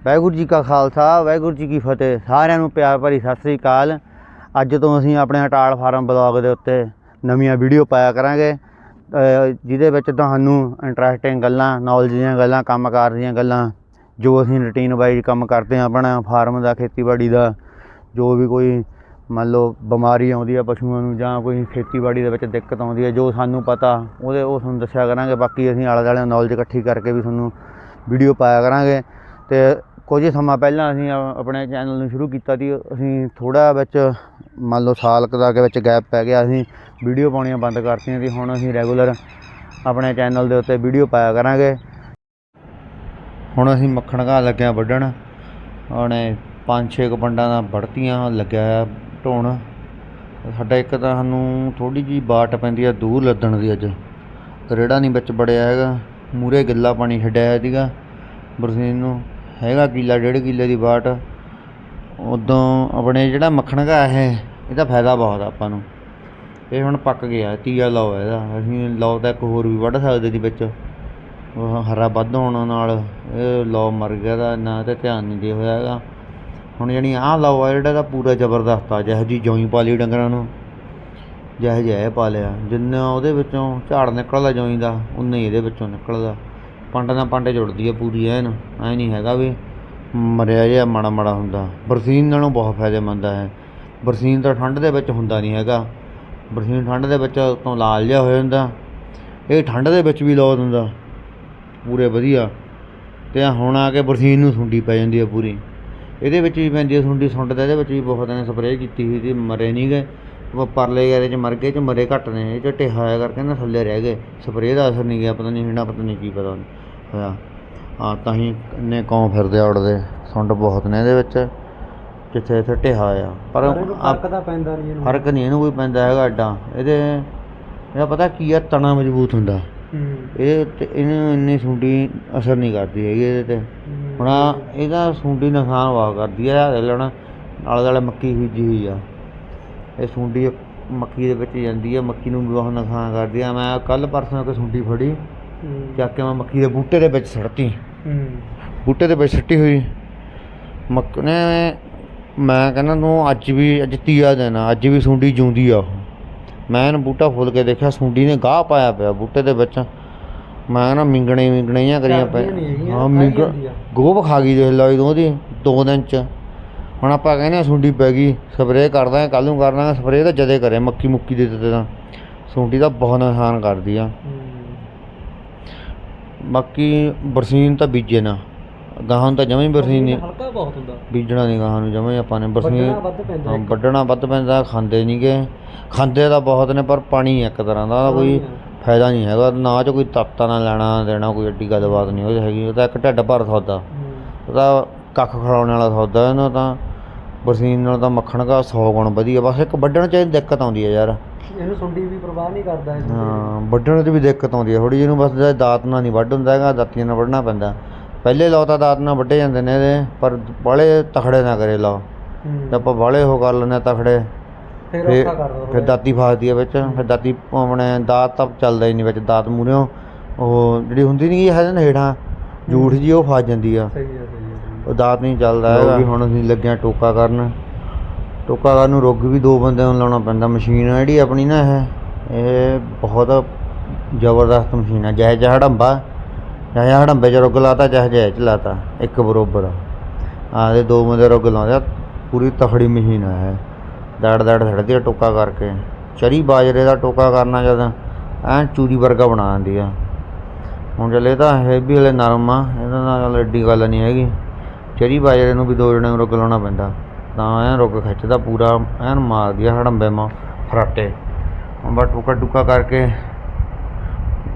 ਵਾਹਿਗੁਰੂ ਜੀ ਕਾ ਖਾਲਸਾ, ਵਾਹਿਗੁਰੂ ਜੀ ਕੀ ਫਤਿਹ। ਸਾਰਿਆਂ ਨੂੰ ਪਿਆਰ ਭਰੀ ਸਤਿ ਸ੍ਰੀ ਅਕਾਲ। ਅੱਜ ਤੋਂ ਅਸੀਂ ਆਪਣੇ ਹਟਾਲ ਫਾਰਮ ਬਲੌਗ ਦੇ ਉੱਤੇ ਨਵੀਆਂ ਵੀਡੀਓ ਪਾਇਆ ਕਰਾਂਗੇ। ਜਿਹਦੇ ਵਿੱਚ ਤੁਹਾਨੂੰ ਇੰਟਰਸਟਿੰਗ ਗੱਲਾਂ ਨੌਲੇਜ ਦੀਆਂ ਗੱਲਾਂ, ਕੰਮਕਾਰ ਦੀਆਂ ਗੱਲਾਂ, ਜੋ ਅਸੀਂ ਰੁਟੀਨ ਵਾਈਜ਼ ਕੰਮ ਕਰਦੇ ਹਾਂ ਆਪਣਾ, ਫਾਰਮ ਦਾ, ਖੇਤੀਬਾੜੀ ਦਾ, ਜੋ ਵੀ ਕੋਈ ਮੰਨ ਲਓ ਬਿਮਾਰੀ ਆਉਂਦੀ ਆ ਪਸ਼ੂਆਂ ਨੂੰ ਜਾਂ ਕੋਈ ਖੇਤੀਬਾੜੀ ਦੇ ਵਿੱਚ ਦਿੱਕਤ ਆਉਂਦੀ ਹੈ ਜੋ ਸਾਨੂੰ ਪਤਾ, ਉਹਦੇ ਉਹ ਤੁਹਾਨੂੰ ਦੱਸਿਆ ਕਰਾਂਗੇ। ਬਾਕੀ ਅਸੀਂ ਆਲੇ ਦੁਆਲੇ ਨੌਲੇਜ ਇਕੱਠੀ ਕਰਕੇ ਵੀ ਤੁਹਾਨੂੰ ਵੀਡੀਓ ਪਾਇਆ ਕਰਾਂਗੇ। ਤੇ ਕੁਝ ਸਮਾਂ ਪਹਿਲਾਂ ਅਸੀਂ ਆਪਣੇ ਚੈਨਲ ਨੂੰ ਸ਼ੁਰੂ ਕੀਤਾ ਸੀ, ਅਸੀਂ ਥੋੜਾ ਵਿੱਚ ਮੰਨ ਲਓ ਸਾਲ ਕੁ ਦਾ ਵਿੱਚ ਗੈਪ ਪੈ ਗਿਆ, ਅਸੀਂ ਵੀਡੀਓ ਪਾਉਣੀਆਂ ਬੰਦ ਕਰਤੀਆਂ ਸੀ ਹੁਣ ਅਸੀਂ ਰੈਗੂਲਰ ਆਪਣੇ ਚੈਨਲ ਦੇ ਉੱਤੇ ਵੀਡੀਓ ਪਾਇਆ ਕਰਾਂਗੇ। ਹੁਣ ਅਸੀਂ ਮੱਖਣ ਘਾਹ ਲੱਗਿਆ ਵੱਢਣ, ਉਹਨੇ ਪੰਜ ਛੇ ਕੁ ਪੰਡਾਂ ਦਾ ਵੜਤੀਆਂ, ਲੱਗਿਆ ਹੋਇਆ ਢੋਣ। ਸਾਡਾ ਇੱਕ ਤਾਂ ਸਾਨੂੰ ਥੋੜੀ ਜੀ ਬਾਟ ਪੈਂਦੀ ਆ, ਦੂਰ ਲੱਦਣ ਦੀ ਅੱਜ। ਰੇੜਾ ਨਹੀਂ ਵਿੱਚ ਬੜਿਆ ਹੈਗਾ ਮੂਰੇ ਗਿੱਲਾ ਪਾਣੀ ਛੱਡਿਆ ਸੀਗਾ ਬਰਸੀਨ ਨੂੰ। ਹੈਗਾ ਕਿੱਲਾ, ਡੇਢ ਕਿੱਲੇ ਦੀ ਵਾਟ ਉਦੋਂ ਆਪਣੇ ਜਿਹੜਾ ਮੱਖਣ ਘਾਹ ਹੈ, ਇਹਦਾ ਫਾਇਦਾ ਬਹੁਤ ਆ ਆਪਾਂ ਨੂੰ। ਇਹ ਹੁਣ ਪੱਕ ਗਿਆ, ਤੀਆ ਲਾਓ ਇਹਦਾ। ਅਸੀਂ ਲਾਓ ਤਾਂ ਇੱਕ ਹੋਰ ਵੀ ਵੱਢ ਸਕਦੇ ਸੀ ਵਿੱਚ। ਹਰਾ ਵੱਧ ਹੋਣ ਨਾਲ ਇਹ ਲੌ ਮਰ ਗਿਆ ਦਾ ਨਾ ਤੇ ਧਿਆਨ ਨਹੀਂ ਦੇ ਹੋਇਆ ਹੈਗਾ। ਹੁਣ ਜਾਣੀ ਆਹ ਲੌ ਆ, ਜਿਹੜਾ ਦਾ ਪੂਰਾ ਜ਼ਬਰਦਸਤ ਆ, ਜਿਹੋ ਜੀ ਜੋਈ ਪਾ ਲਈ ਡੰਗਰਾਂ ਨੂੰ। ਜਿਹੋ ਜਿਹਾ ਇਹ ਪਾ ਲਿਆ। ਜਿੰਨਾ ਉਹਦੇ ਵਿੱਚੋਂ ਝਾੜ ਨਿਕਲਦਾ ਜੋਈ ਦਾ, ਉਨਾ ਹੀ ਇਹਦੇ ਵਿੱਚੋਂ ਨਿਕਲਦਾ। ਪੰਡ ਨਾਲ ਪੰਡੇ ਜੁੜਦੀ ਹੈ ਪੂਰੀ ਐਨ, ਐਂ ਨਹੀਂ ਹੈਗਾ ਵੀ ਮਰਿਆ ਜਿਹਾ ਮਾੜਾ ਮਾੜਾ ਹੁੰਦਾ। ਬਰਸੀਨ ਨਾਲੋਂ ਬਹੁਤ ਫਾਇਦੇਮੰਦ ਹੈ ਬਰਸੀਨ ਤਾਂ ਠੰਡ ਦੇ ਵਿੱਚ ਹੁੰਦਾ ਨਹੀਂ ਹੈਗਾ। ਬਰਸੀਨ ਠੰਡ ਦੇ ਵਿੱਚ ਤੋਂ ਲਾਲ ਜਿਹਾ ਹੋ ਜਾਂਦਾ। ਇਹ ਠੰਡ ਦੇ ਵਿੱਚ ਵੀ ਲੌ ਦਿੰਦਾ। ਪੂਰੇ ਵਧੀਆ। ਤੇ ਹੁਣ ਆ ਕੇ ਬਰਸੀਨ ਨੂੰ ਸੁੰਡੀ ਪੈ ਜਾਂਦੀ ਹੈ ਪੂਰੀ। ਇਹਦੇ ਵਿੱਚ ਵੀ ਪੈਂਦੀ ਹੈ ਸੁੰਡੀ, ਸੁੰਡ ਦਾ ਇਹਦੇ ਵਿੱਚ ਵੀ ਬਹੁਤ ਨੇ, ਸਪਰੇਅ ਕੀਤੀ ਹੋਈ ਸੀ, ਮਰੇ ਨਹੀਂ ਗਏ। ਉਹ ਪਰਲੇ ਗੈਰੇ ਚ ਮਰ ਗਏ ਚ ਮਰੇ ਘੱਟ ਨੇ, ਇਹ ਚ ਟਿਹਾ ਹੋਇਆ ਕਰਕੇ ਨਾ ਥੱਲੇ ਰਹਿ ਗਏ। ਸਪਰੇਅ ਦਾ ਅਸਰ ਨਹੀਂ ਗਿਆ, ਪਤਾ ਨਹੀਂ ਹਿੰਡਾ, ਪਤਾ ਨਹੀਂ ਕੀ ਪਤਾ ਹੋਇਆ। ਹਾਂ ਤਾਂ ਹੀ ਇੰਨੇ ਕੌਂ ਫਿਰਦੇ ਆ ਉੜਦੇ। ਸੁੰਡ ਬਹੁਤ ਨੇ ਇਹਦੇ ਵਿੱਚ ਜਿੱਥੇ ਇੱਥੇ ਟਿਹਾ ਆ। ਪਰ ਆਪ- ਤਾਂ ਪੈਂਦਾ ਨਹੀਂ ਇਹਨੂੰ। ਫ਼ਰਕ ਨਹੀਂ ਇਹਨੂੰ ਕੋਈ ਪੈਂਦਾ ਹੈਗਾ ਐਡਾ। ਇਹਦੇ ਇਹਦਾ ਪਤਾ ਕੀ ਆ ਤਣਾ ਮਜ਼ਬੂਤ ਹੁੰਦਾ। ਇਹ ਇਹਨੂੰ ਇੰਨੀ ਸੁੰਡੀ ਅਸਰ ਨਹੀਂ ਕਰਦੀ ਹੈਗੀ ਇਹਦੇ ਤੇ। ਹੁਣ ਇਹਦਾ ਸੁੰਡੀ ਨੁਕਸਾਨ ਵਾ ਕਰਦੀ ਆ। ਲੈਣਾ ਨਾਲ ਨਾਲ ਮੱਕੀ ਬੀਜੀ ਹੋਈ ਆ। ਇਹ ਸੁੰਡੀ ਮੱਕੀ ਦੇ ਵਿੱਚ ਜਾਂਦੀ ਆ। ਮੱਕੀ ਨੂੰ ਵੀ ਬਹੁਤ ਨੁਕਸਾਨ ਕਰਦੀ ਆ। ਮੈਂ ਕੱਲ ਪਰਸੋਂ ਇੱਕ ਸੁੰਡੀ ਫੜੀ। ਚੱਕ ਕੇ ਮੈਂ ਮੱਕੀ ਦੇ ਬੂਟੇ ਦੇ ਵਿੱਚ ਸੜਤੀ ਹੂੰ। ਬੂਟੇ ਦੇ ਵਿੱਚ ਸਿੱਟੀ ਹੋਈ। ਮੱਕ ਨੇ ਮੈਂ ਕਹਿੰਦਾ ਤੂੰ ਅੱਜ ਵੀ ਅੱਜ ਤੀਆ ਦਿਨ ਆ ਅੱਜ ਵੀ ਸੁੰਡੀ ਜੂੰਦੀ ਆ ਮੈਂ ਇਹਨੂੰ ਬੂਟਾ ਫੁੱਲ ਕੇ ਦੇਖਿਆ ਸੁੰਡੀ ਨੇ ਗਾਹ ਪਾਇਆ ਪਿਆ ਬੂਟੇ ਦੇ ਵਿੱਚ। ਮੈਂ ਨਾ ਮਿੰਗਣੇ ਮਿੰਗਣੇ ਜਾਂ ਕਰੀਆਂ ਪੈ ਕਰਦੀਆਂ ਨੀ ਹੈਗੀਆਂ, ਹਾਂ ਮਿੰਗ। ਗੋਭ ਖਾ ਗਈ ਦੇਖ ਇਹਦੋਂ ਉਹਦੀ ਦੋ ਦਿਨ ਚ। ਹੁਣ ਆਪਾਂ ਕਹਿੰਦੇ ਆ ਸੁੰਡੀ ਪੈ ਗਈ ਸਪਰੇਅ ਕਰਦਾ ਕੱਲ ਨੂੰ ਕਰਨਾ ਸਪਰੇਅ ਤਾਂ ਜਦੇ ਕਰੇ ਮੱਕੀ ਮੁੱਕੀ ਦੇ ਦਿੱਤੇ ਤਾਂ। ਸੁੰਡੀ ਤਾਂ ਬਹੁਤ ਨੁਕਸਾਨ ਕਰਦੀ ਆ। ਬਾਕੀ ਬਰਸੀਨ ਤਾਂ ਬੀਜੇ ਨਾ। ਗਾਹਾਂ ਨੂੰ ਤਾਂ ਜਮਾਂ ਹੀ ਬਰਸੀਨ ਨਹੀਂ ਹਲਕਾ ਬਹੁਤ ਹੁੰਦਾ। ਬੀਜਣਾ ਨਹੀਂ ਗਾਹਾਂ ਨੂੰ ਜਮਾਂ ਹੀ ਆਪਾਂ ਨੇ ਬਰਸੀਨ। ਵੱਢਣਾ ਵੱਧ ਪੈਂਦਾ ਹਾਂ, ਇੱਕ। ਵੱਢਣਾ ਵੱਧ ਪੈਂਦਾ ਖਾਂਦੇ ਨਹੀਂਗੇ ਖਾਂਦੇ ਤਾਂ ਬਹੁਤ ਨੇ ਪਰ ਪਾਣੀ ਇੱਕ ਤਰ੍ਹਾਂ ਦਾ ਉਹਦਾ ਕੋਈ ਫਾਇਦਾ ਨਹੀਂ ਹੈਗਾ। ਨਾ ਚ ਕੋਈ ਤਪਤਾ ਨਾ ਲੈਣਾ ਦੇਣਾ ਕੋਈ ਏਡੀ ਗੱਲਬਾਤ ਨਹੀਂ ਉਹ ਹੈਗੀ। ਉਹ ਤਾਂ ਇੱਕ ਢਿੱਡ ਭਰ ਸੌਦਾ। ਹੂੰ। ਉਹਦਾ ਕੱਖ ਖੜਾਉਣ ਵਾਲਾ ਸੌਦਾ ਇਹਨਾਂ ਤਾਂ ਬਰਸੀਨ ਨਾਲ ਤਾਂ ਮੱਖਣ ਦਾ 100 ਗੁਣ ਵਧੀਆ। ਬਸ ਇੱਕ ਵੱਢਣ ਚ ਇਹ ਦਿੱਕਤ ਆਉਂਦੀ ਹੈ ਯਾਰ। ਇਹਨੂੰ ਸੁੰਡੀ ਵੀ ਪਰਵਾਹ ਨਹੀਂ ਕਰਦਾ ਇਹ ਹਾਂ ਵੱਢਣ 'ਚ ਵੀ ਦਿੱਕਤ ਆਉਂਦੀ ਹੈ। ਥੋੜੀ ਜਿਹਨੂੰ ਬਸ ਜੇ ਦਾਤ ਨਾਲ ਨਹੀਂ ਵੱਢ ਹੁੰਦਾ ਹੈਗਾ ਦਾਤੀਆਂ ਨਾਲ ਵੱਢਣਾ ਪੈਂਦਾ। ਪਹਿਲੇ ਲਾਓ ਤਾਂ ਦਾਤ ਨਾਲ ਵੱਢੇ ਜਾਂਦੇ ਨੇ ਇਹਦੇ ਪਰ ਬਾਲੇ ਤਖੜੇ ਨਾ ਕਰੇ ਹੂੰ। ਤੇ ਆਪਾਂ ਬਾਲੇ ਉਹ ਕਰ ਲੈਂਦੇ ਹਾਂ ਤਖੜੇ ਫਿਰ ਫਿਰ ਔਖਾ ਕਰਦਾ ਫਿਰ ਦਾਤੀ ਫਸਦੀ ਹੈ ਵਿੱਚ। ਫਿਰ ਦਾਤੀ ਆਪਣੇ ਦਾਤ ਤਾਂ ਚੱਲਦਾ ਹੀ ਨਹੀਂ ਵਿੱਚ ਦਾਤ ਮੂਰਿਓ ਉਹ ਜਿਹੜੀ ਹੁੰਦੀ ਨਹੀਂ ਹੈ ਨਾ ਹੇਠਾਂ ਜੂਠ ਜੀ ਉਹ ਫਸ ਜਾਂਦੀ ਆ। ਸਹੀ ਹੈ ਸਹੀ ਹੈ ਉਹ ਦਾਤ ਨਹੀਂ ਚੱਲਦਾ ਹੈਗਾ। ਹੁਣ ਅਸੀਂ ਲੱਗਿਆ ਟੋਕਾ ਕਰਨ। ਟੋਕਾ ਨੂੰ ਰੁੱਗ ਵੀ ਦੋ ਬੰਦਿਆਂ ਨੂੰ ਲਾਉਣਾ ਪੈਂਦਾ। ਮਸ਼ੀਨ ਆ ਜਿਹੜੀ ਆਪਣੀ ਨਾ ਇਹ ਇਹ ਬਹੁਤ ਜ਼ਬਰਦਸਤ ਮਸ਼ੀਨ ਆ। ਜਿਹੇ ਜਿਹਾ ਹੜੰਬਾ, ਜਿਹੇ ਹੜੰਬੇ 'ਚ ਰੁੱਗ ਲਾਤਾ, ਜਿਹੇ ਜਿਹੇ 'ਚ ਲਾਤਾ, ਇੱਕ ਬਰੋਬਰ। ਆ ਦੇ ਦੋ ਬੰਦੇ ਰੁੱਗ ਲਾਉਂਦੇ ਆ, ਪੂਰੀ ਤਖੜੀ ਮਸ਼ੀਨ ਆ ਇਹ। ਦੜ ਦੜ ਛੱਡਦੀ ਆ ਟੋਕਾ ਕਰਕੇ। ਚਰੀ ਬਾਜਰੇ ਦਾ ਟੋਕਾ ਕਰਨਾ ਜਦ ਐਨ ਚੂਰੀ ਵਰਗਾ ਬਣਾ ਦਿੰਦੀ ਆ। ਹੁਣ ਚੱਲੇ ਤਾਂ ਇਹ ਵੀ ਹਲੇ ਨਰਮ ਆ, ਇਹਦਾ ਨਾਲ ਐਡੀ ਗੱਲ ਨਹੀਂ ਹੈਗੀ। ਚਰੀ ਬਾਜਰੇ ਨੂੰ ਵੀ ਦੋ ਜਣੇ ਨੂੰ ਰੁੱਗ ਲਾਉਣਾ ਪੈਂਦਾ। ਤਾਂ ਐਨ ਰੁੱਕ ਖਿੱਚਦਾ ਪੂਰਾ, ਐਨ ਮਾਰ ਗਿਆ ਹੜੰਬੇ ਮਾ, ਫਰਾਟੇ। ਹੁਣ ਬਸ ਟੁਕਾ ਟੁਕਾ ਕਰਕੇ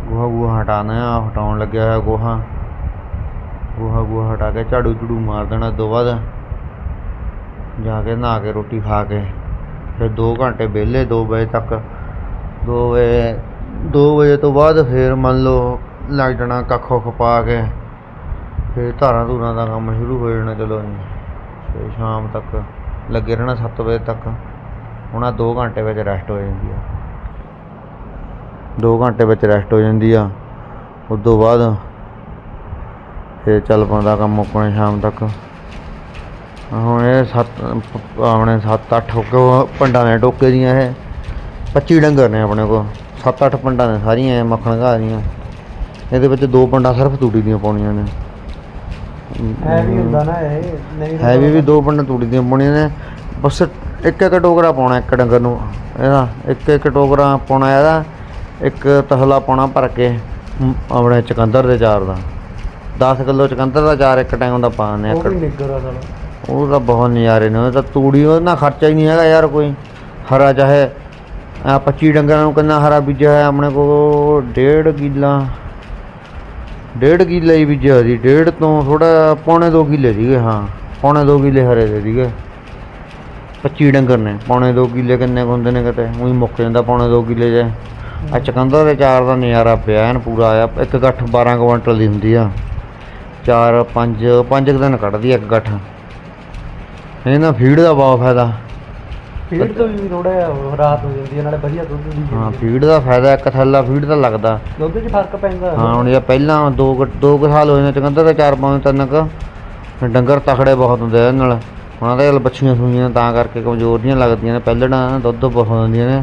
ਗੋਹਾ ਗੋਹਾ ਹਟਾਉਣਾ ਆ, ਹਟਾਉਣ ਲੱਗਿਆ ਹੋਇਆ ਗੋਹਾ। ਗੋਹਾ ਗੋਹਾ ਹਟਾ ਕੇ ਝਾੜੂ ਝੂੜੂ ਮਾਰ ਦੇਣਾ ਦੋ ਬਾਅਦ ਜਾ ਕੇ ਨਹਾ ਕੇ ਰੋਟੀ ਖਾ ਕੇ, ਫਿਰ 2 ਘੰਟੇ ਵਿਹਲੇ 2 ਵਜੇ ਤੱਕ। 2 ਵਜੇ 2 ਵਜੇ ਤੋਂ ਬਾਅਦ ਫਿਰ ਮੰਨ ਲਓ ਲੱਗ ਜਾਣਾ ਕੱਖ ਕੁੱਖ ਪਾ ਕੇ, ਫਿਰ ਧਾਰਾਂ ਧੂਰਾਂ ਦਾ ਕੰਮ ਸ਼ੁਰੂ ਹੋ ਜਾਣਾ, ਚਲੋ ਜੀ ਸ਼ਾਮ ਤੱਕ ਲੱਗੇ ਰਹਿਣਾ 7 ਵਜੇ ਤੱਕ। ਉਹਨਾਂ ਆਹ 2 ਘੰਟੇ ਵਿੱਚ ਰੈਸਟ ਹੋ ਜਾਂਦੀ ਆ। 2 ਘੰਟੇ ਵਿੱਚ ਰੈਸਟ ਹੋ ਜਾਂਦੀ ਆ। ਉਸ ਤੋਂ ਬਾਅਦ ਫਿਰ ਚੱਲ ਪਾਉਂਦਾ ਕੰਮ ਮੁੱਕਣੇ ਸ਼ਾਮ ਤੱਕ। ਹੁਣ ਇਹ ਸੱਤ, ਆਪਣੇ 7-8 ਕੋ ਪੰਡਾਂ ਨੇ ਟੋਕੇ ਦੀਆਂ ਇਹ। 25 ਡੰਗਰ ਨੇ ਆਪਣੇ ਕੋਲ। 7-8 ਪੰਡਾਂ ਨੇ ਸਾਰੀਆਂ ਇਹ ਮੱਖਣ ਘਾਹ ਦੀਆਂ। ਇਹਦੇ ਵਿੱਚ ਦੋ ਪੰਡਾਂ ਸਿਰਫ ਤੂੜੀ ਦੀਆਂ ਪਾਉਣੀਆਂ ਨੇ। ਹੈ ਵੀ ਹੁੰਦਾ ਨਾ ਇਹ ਨਹੀਂ ਤਾਂ ਹੈਵੀ ਵੀ ਦੋ ਪੰਡਾਂ ਤੂੜੀ ਦੀਆਂ ਪਾਉਣੀਆਂ ਨੇ। ਬਸ ਇੱਕ ਇੱਕ ਟੋਕਰਾ ਪਾਉਣਾ ਇੱਕ ਡੰਗਰ ਨੂੰ ਇਹਦਾ ਇੱਕ ਇੱਕ ਟੋਕਰਾ ਪਾਉਣਾ ਇਹਦਾ ਇੱਕ ਤਸਲਾ ਪਾਉਣਾ ਭਰ ਕੇ ਆਪਣੇ ਚਕੰਦਰ ਦੇ ਚਾਰ ਦਾ। 10 ਕਿਲੋ ਚਕੰਦਰ ਦਾ ਚਾਰ ਇੱਕ ਟਾਈਮ ਦਾ ਪਾਉਂਦੇ ਉਹ ਇੱਕ ਵੀ ਨਿੱਗਰ ਆ ਸਾਲਾ। ਉਹ ਤਾਂ ਬਹੁਤ ਨਜ਼ਾਰੇ ਨੇ ਉਹ ਤਾਂ ਤੂੜੀ ਉਹਦਾ ਨਾ ਖਰਚਾ ਹੀ ਨਹੀਂ ਹੈਗਾ ਯਾਰ ਕੋਈ। ਹਰਾ ਚਾਹੇ ਆ 25 ਡੰਗਰਾਂ ਨੂੰ ਕਿੰਨਾ ਹਰਾ ਬੀਜਿਆ ਹੈ ਆਪਣੇ ਕੋਲ ਡੇਢ ਕਿੱਲਾ। ਡੇਢ ਕਿੱਲੇ ਹੀ ਬੀਜਿਆ ਸੀ, ਡੇਢ ਤੋਂ ਥੋੜਾ ਪੌਣੇ 2 ਕਿੱਲੇ ਸੀਗੇ, ਹਾਂ, ਪੌਣੇ 2 ਕਿੱਲੇ ਹਰੇ ਦੇ ਸੀਗੇ। 25 ਡੰਗਰ ਨੇ, ਪੌਣੇ 2 ਕਿੱਲੇ ਕਿੰਨੇ ਕੁ ਹੁੰਦੇ ਨੇ ਕਿਤੇ, ਉਹੀ ਮੁੱਕ ਜਾਂਦਾ ਪੌਣੇ 2 ਕਿੱਲੇ ਜੇ। ਆ ਚਕੰਦਰ ਦੇ ਚਾਰ ਦਾ ਨਜ਼ਾਰਾ ਪਿਆ, ਐਨ ਪੂਰਾ ਆਇਆ, ਇੱਕ ਗੱਠ 12 ਕੁਇੰਟਲ ਦੀ ਹੁੰਦੀ ਆ। ਚਾਰ, ਪੰਜ ਪੰਜ ਕੁ ਦਿਨ ਕੱਢਦੀ ਆ ਇੱਕ ਗੱਠ। ਨਾ ਫੀਡ ਦਾ ਬਹੁਤ ਫਾਇਦਾ। ਫੀਡ ਤੋਂ ਵੀ ਥੋੜਾ ਰਾਹਤ ਹੋ ਜਾਂਦੀ ਹੈ ਨਾਲੇ ਵਧੀਆ ਦੁੱਧ ਦੀ ਹਾਂ ਫੀਡ ਦਾ ਫਾਇਦਾ ਇੱਕ ਥੱਲਾ ਫੀਡ ਦਾ ਲੱਗਦਾ। ਦੁੱਧ 'ਚ ਫ਼ਰਕ ਪੈਂਦਾ। ਹਾਂ ਹੁਣ ਇਹ ਪਹਿਲਾਂ ਦੋ ਕੁ- ਦੋ ਕੁ ਸਾਲ ਹੋਏ ਨੇ ਚਕੰਦਰ ਦੇ ਚਾਰ ਪੰਜ ਤਿੰਨ ਕੁ ਡੰਗਰ ਤਖੜੇ ਬਹੁਤ ਹੁੰਦੇ ਆ ਨਾਲ। ਉਹਨਾਂ ਦੇ ਬੱਚੀਆਂ ਸੂਈਆਂ ਤਾਂ ਕਰਕੇ ਕਮਜ਼ੋਰ ਨਹੀਂ ਲੱਗਦੀਆਂ ਨੇ ਪਹਿਲਣਾ ਦੁੱਧ ਬਹੁਤ ਹੁੰਦੀਆਂ ਨੇ।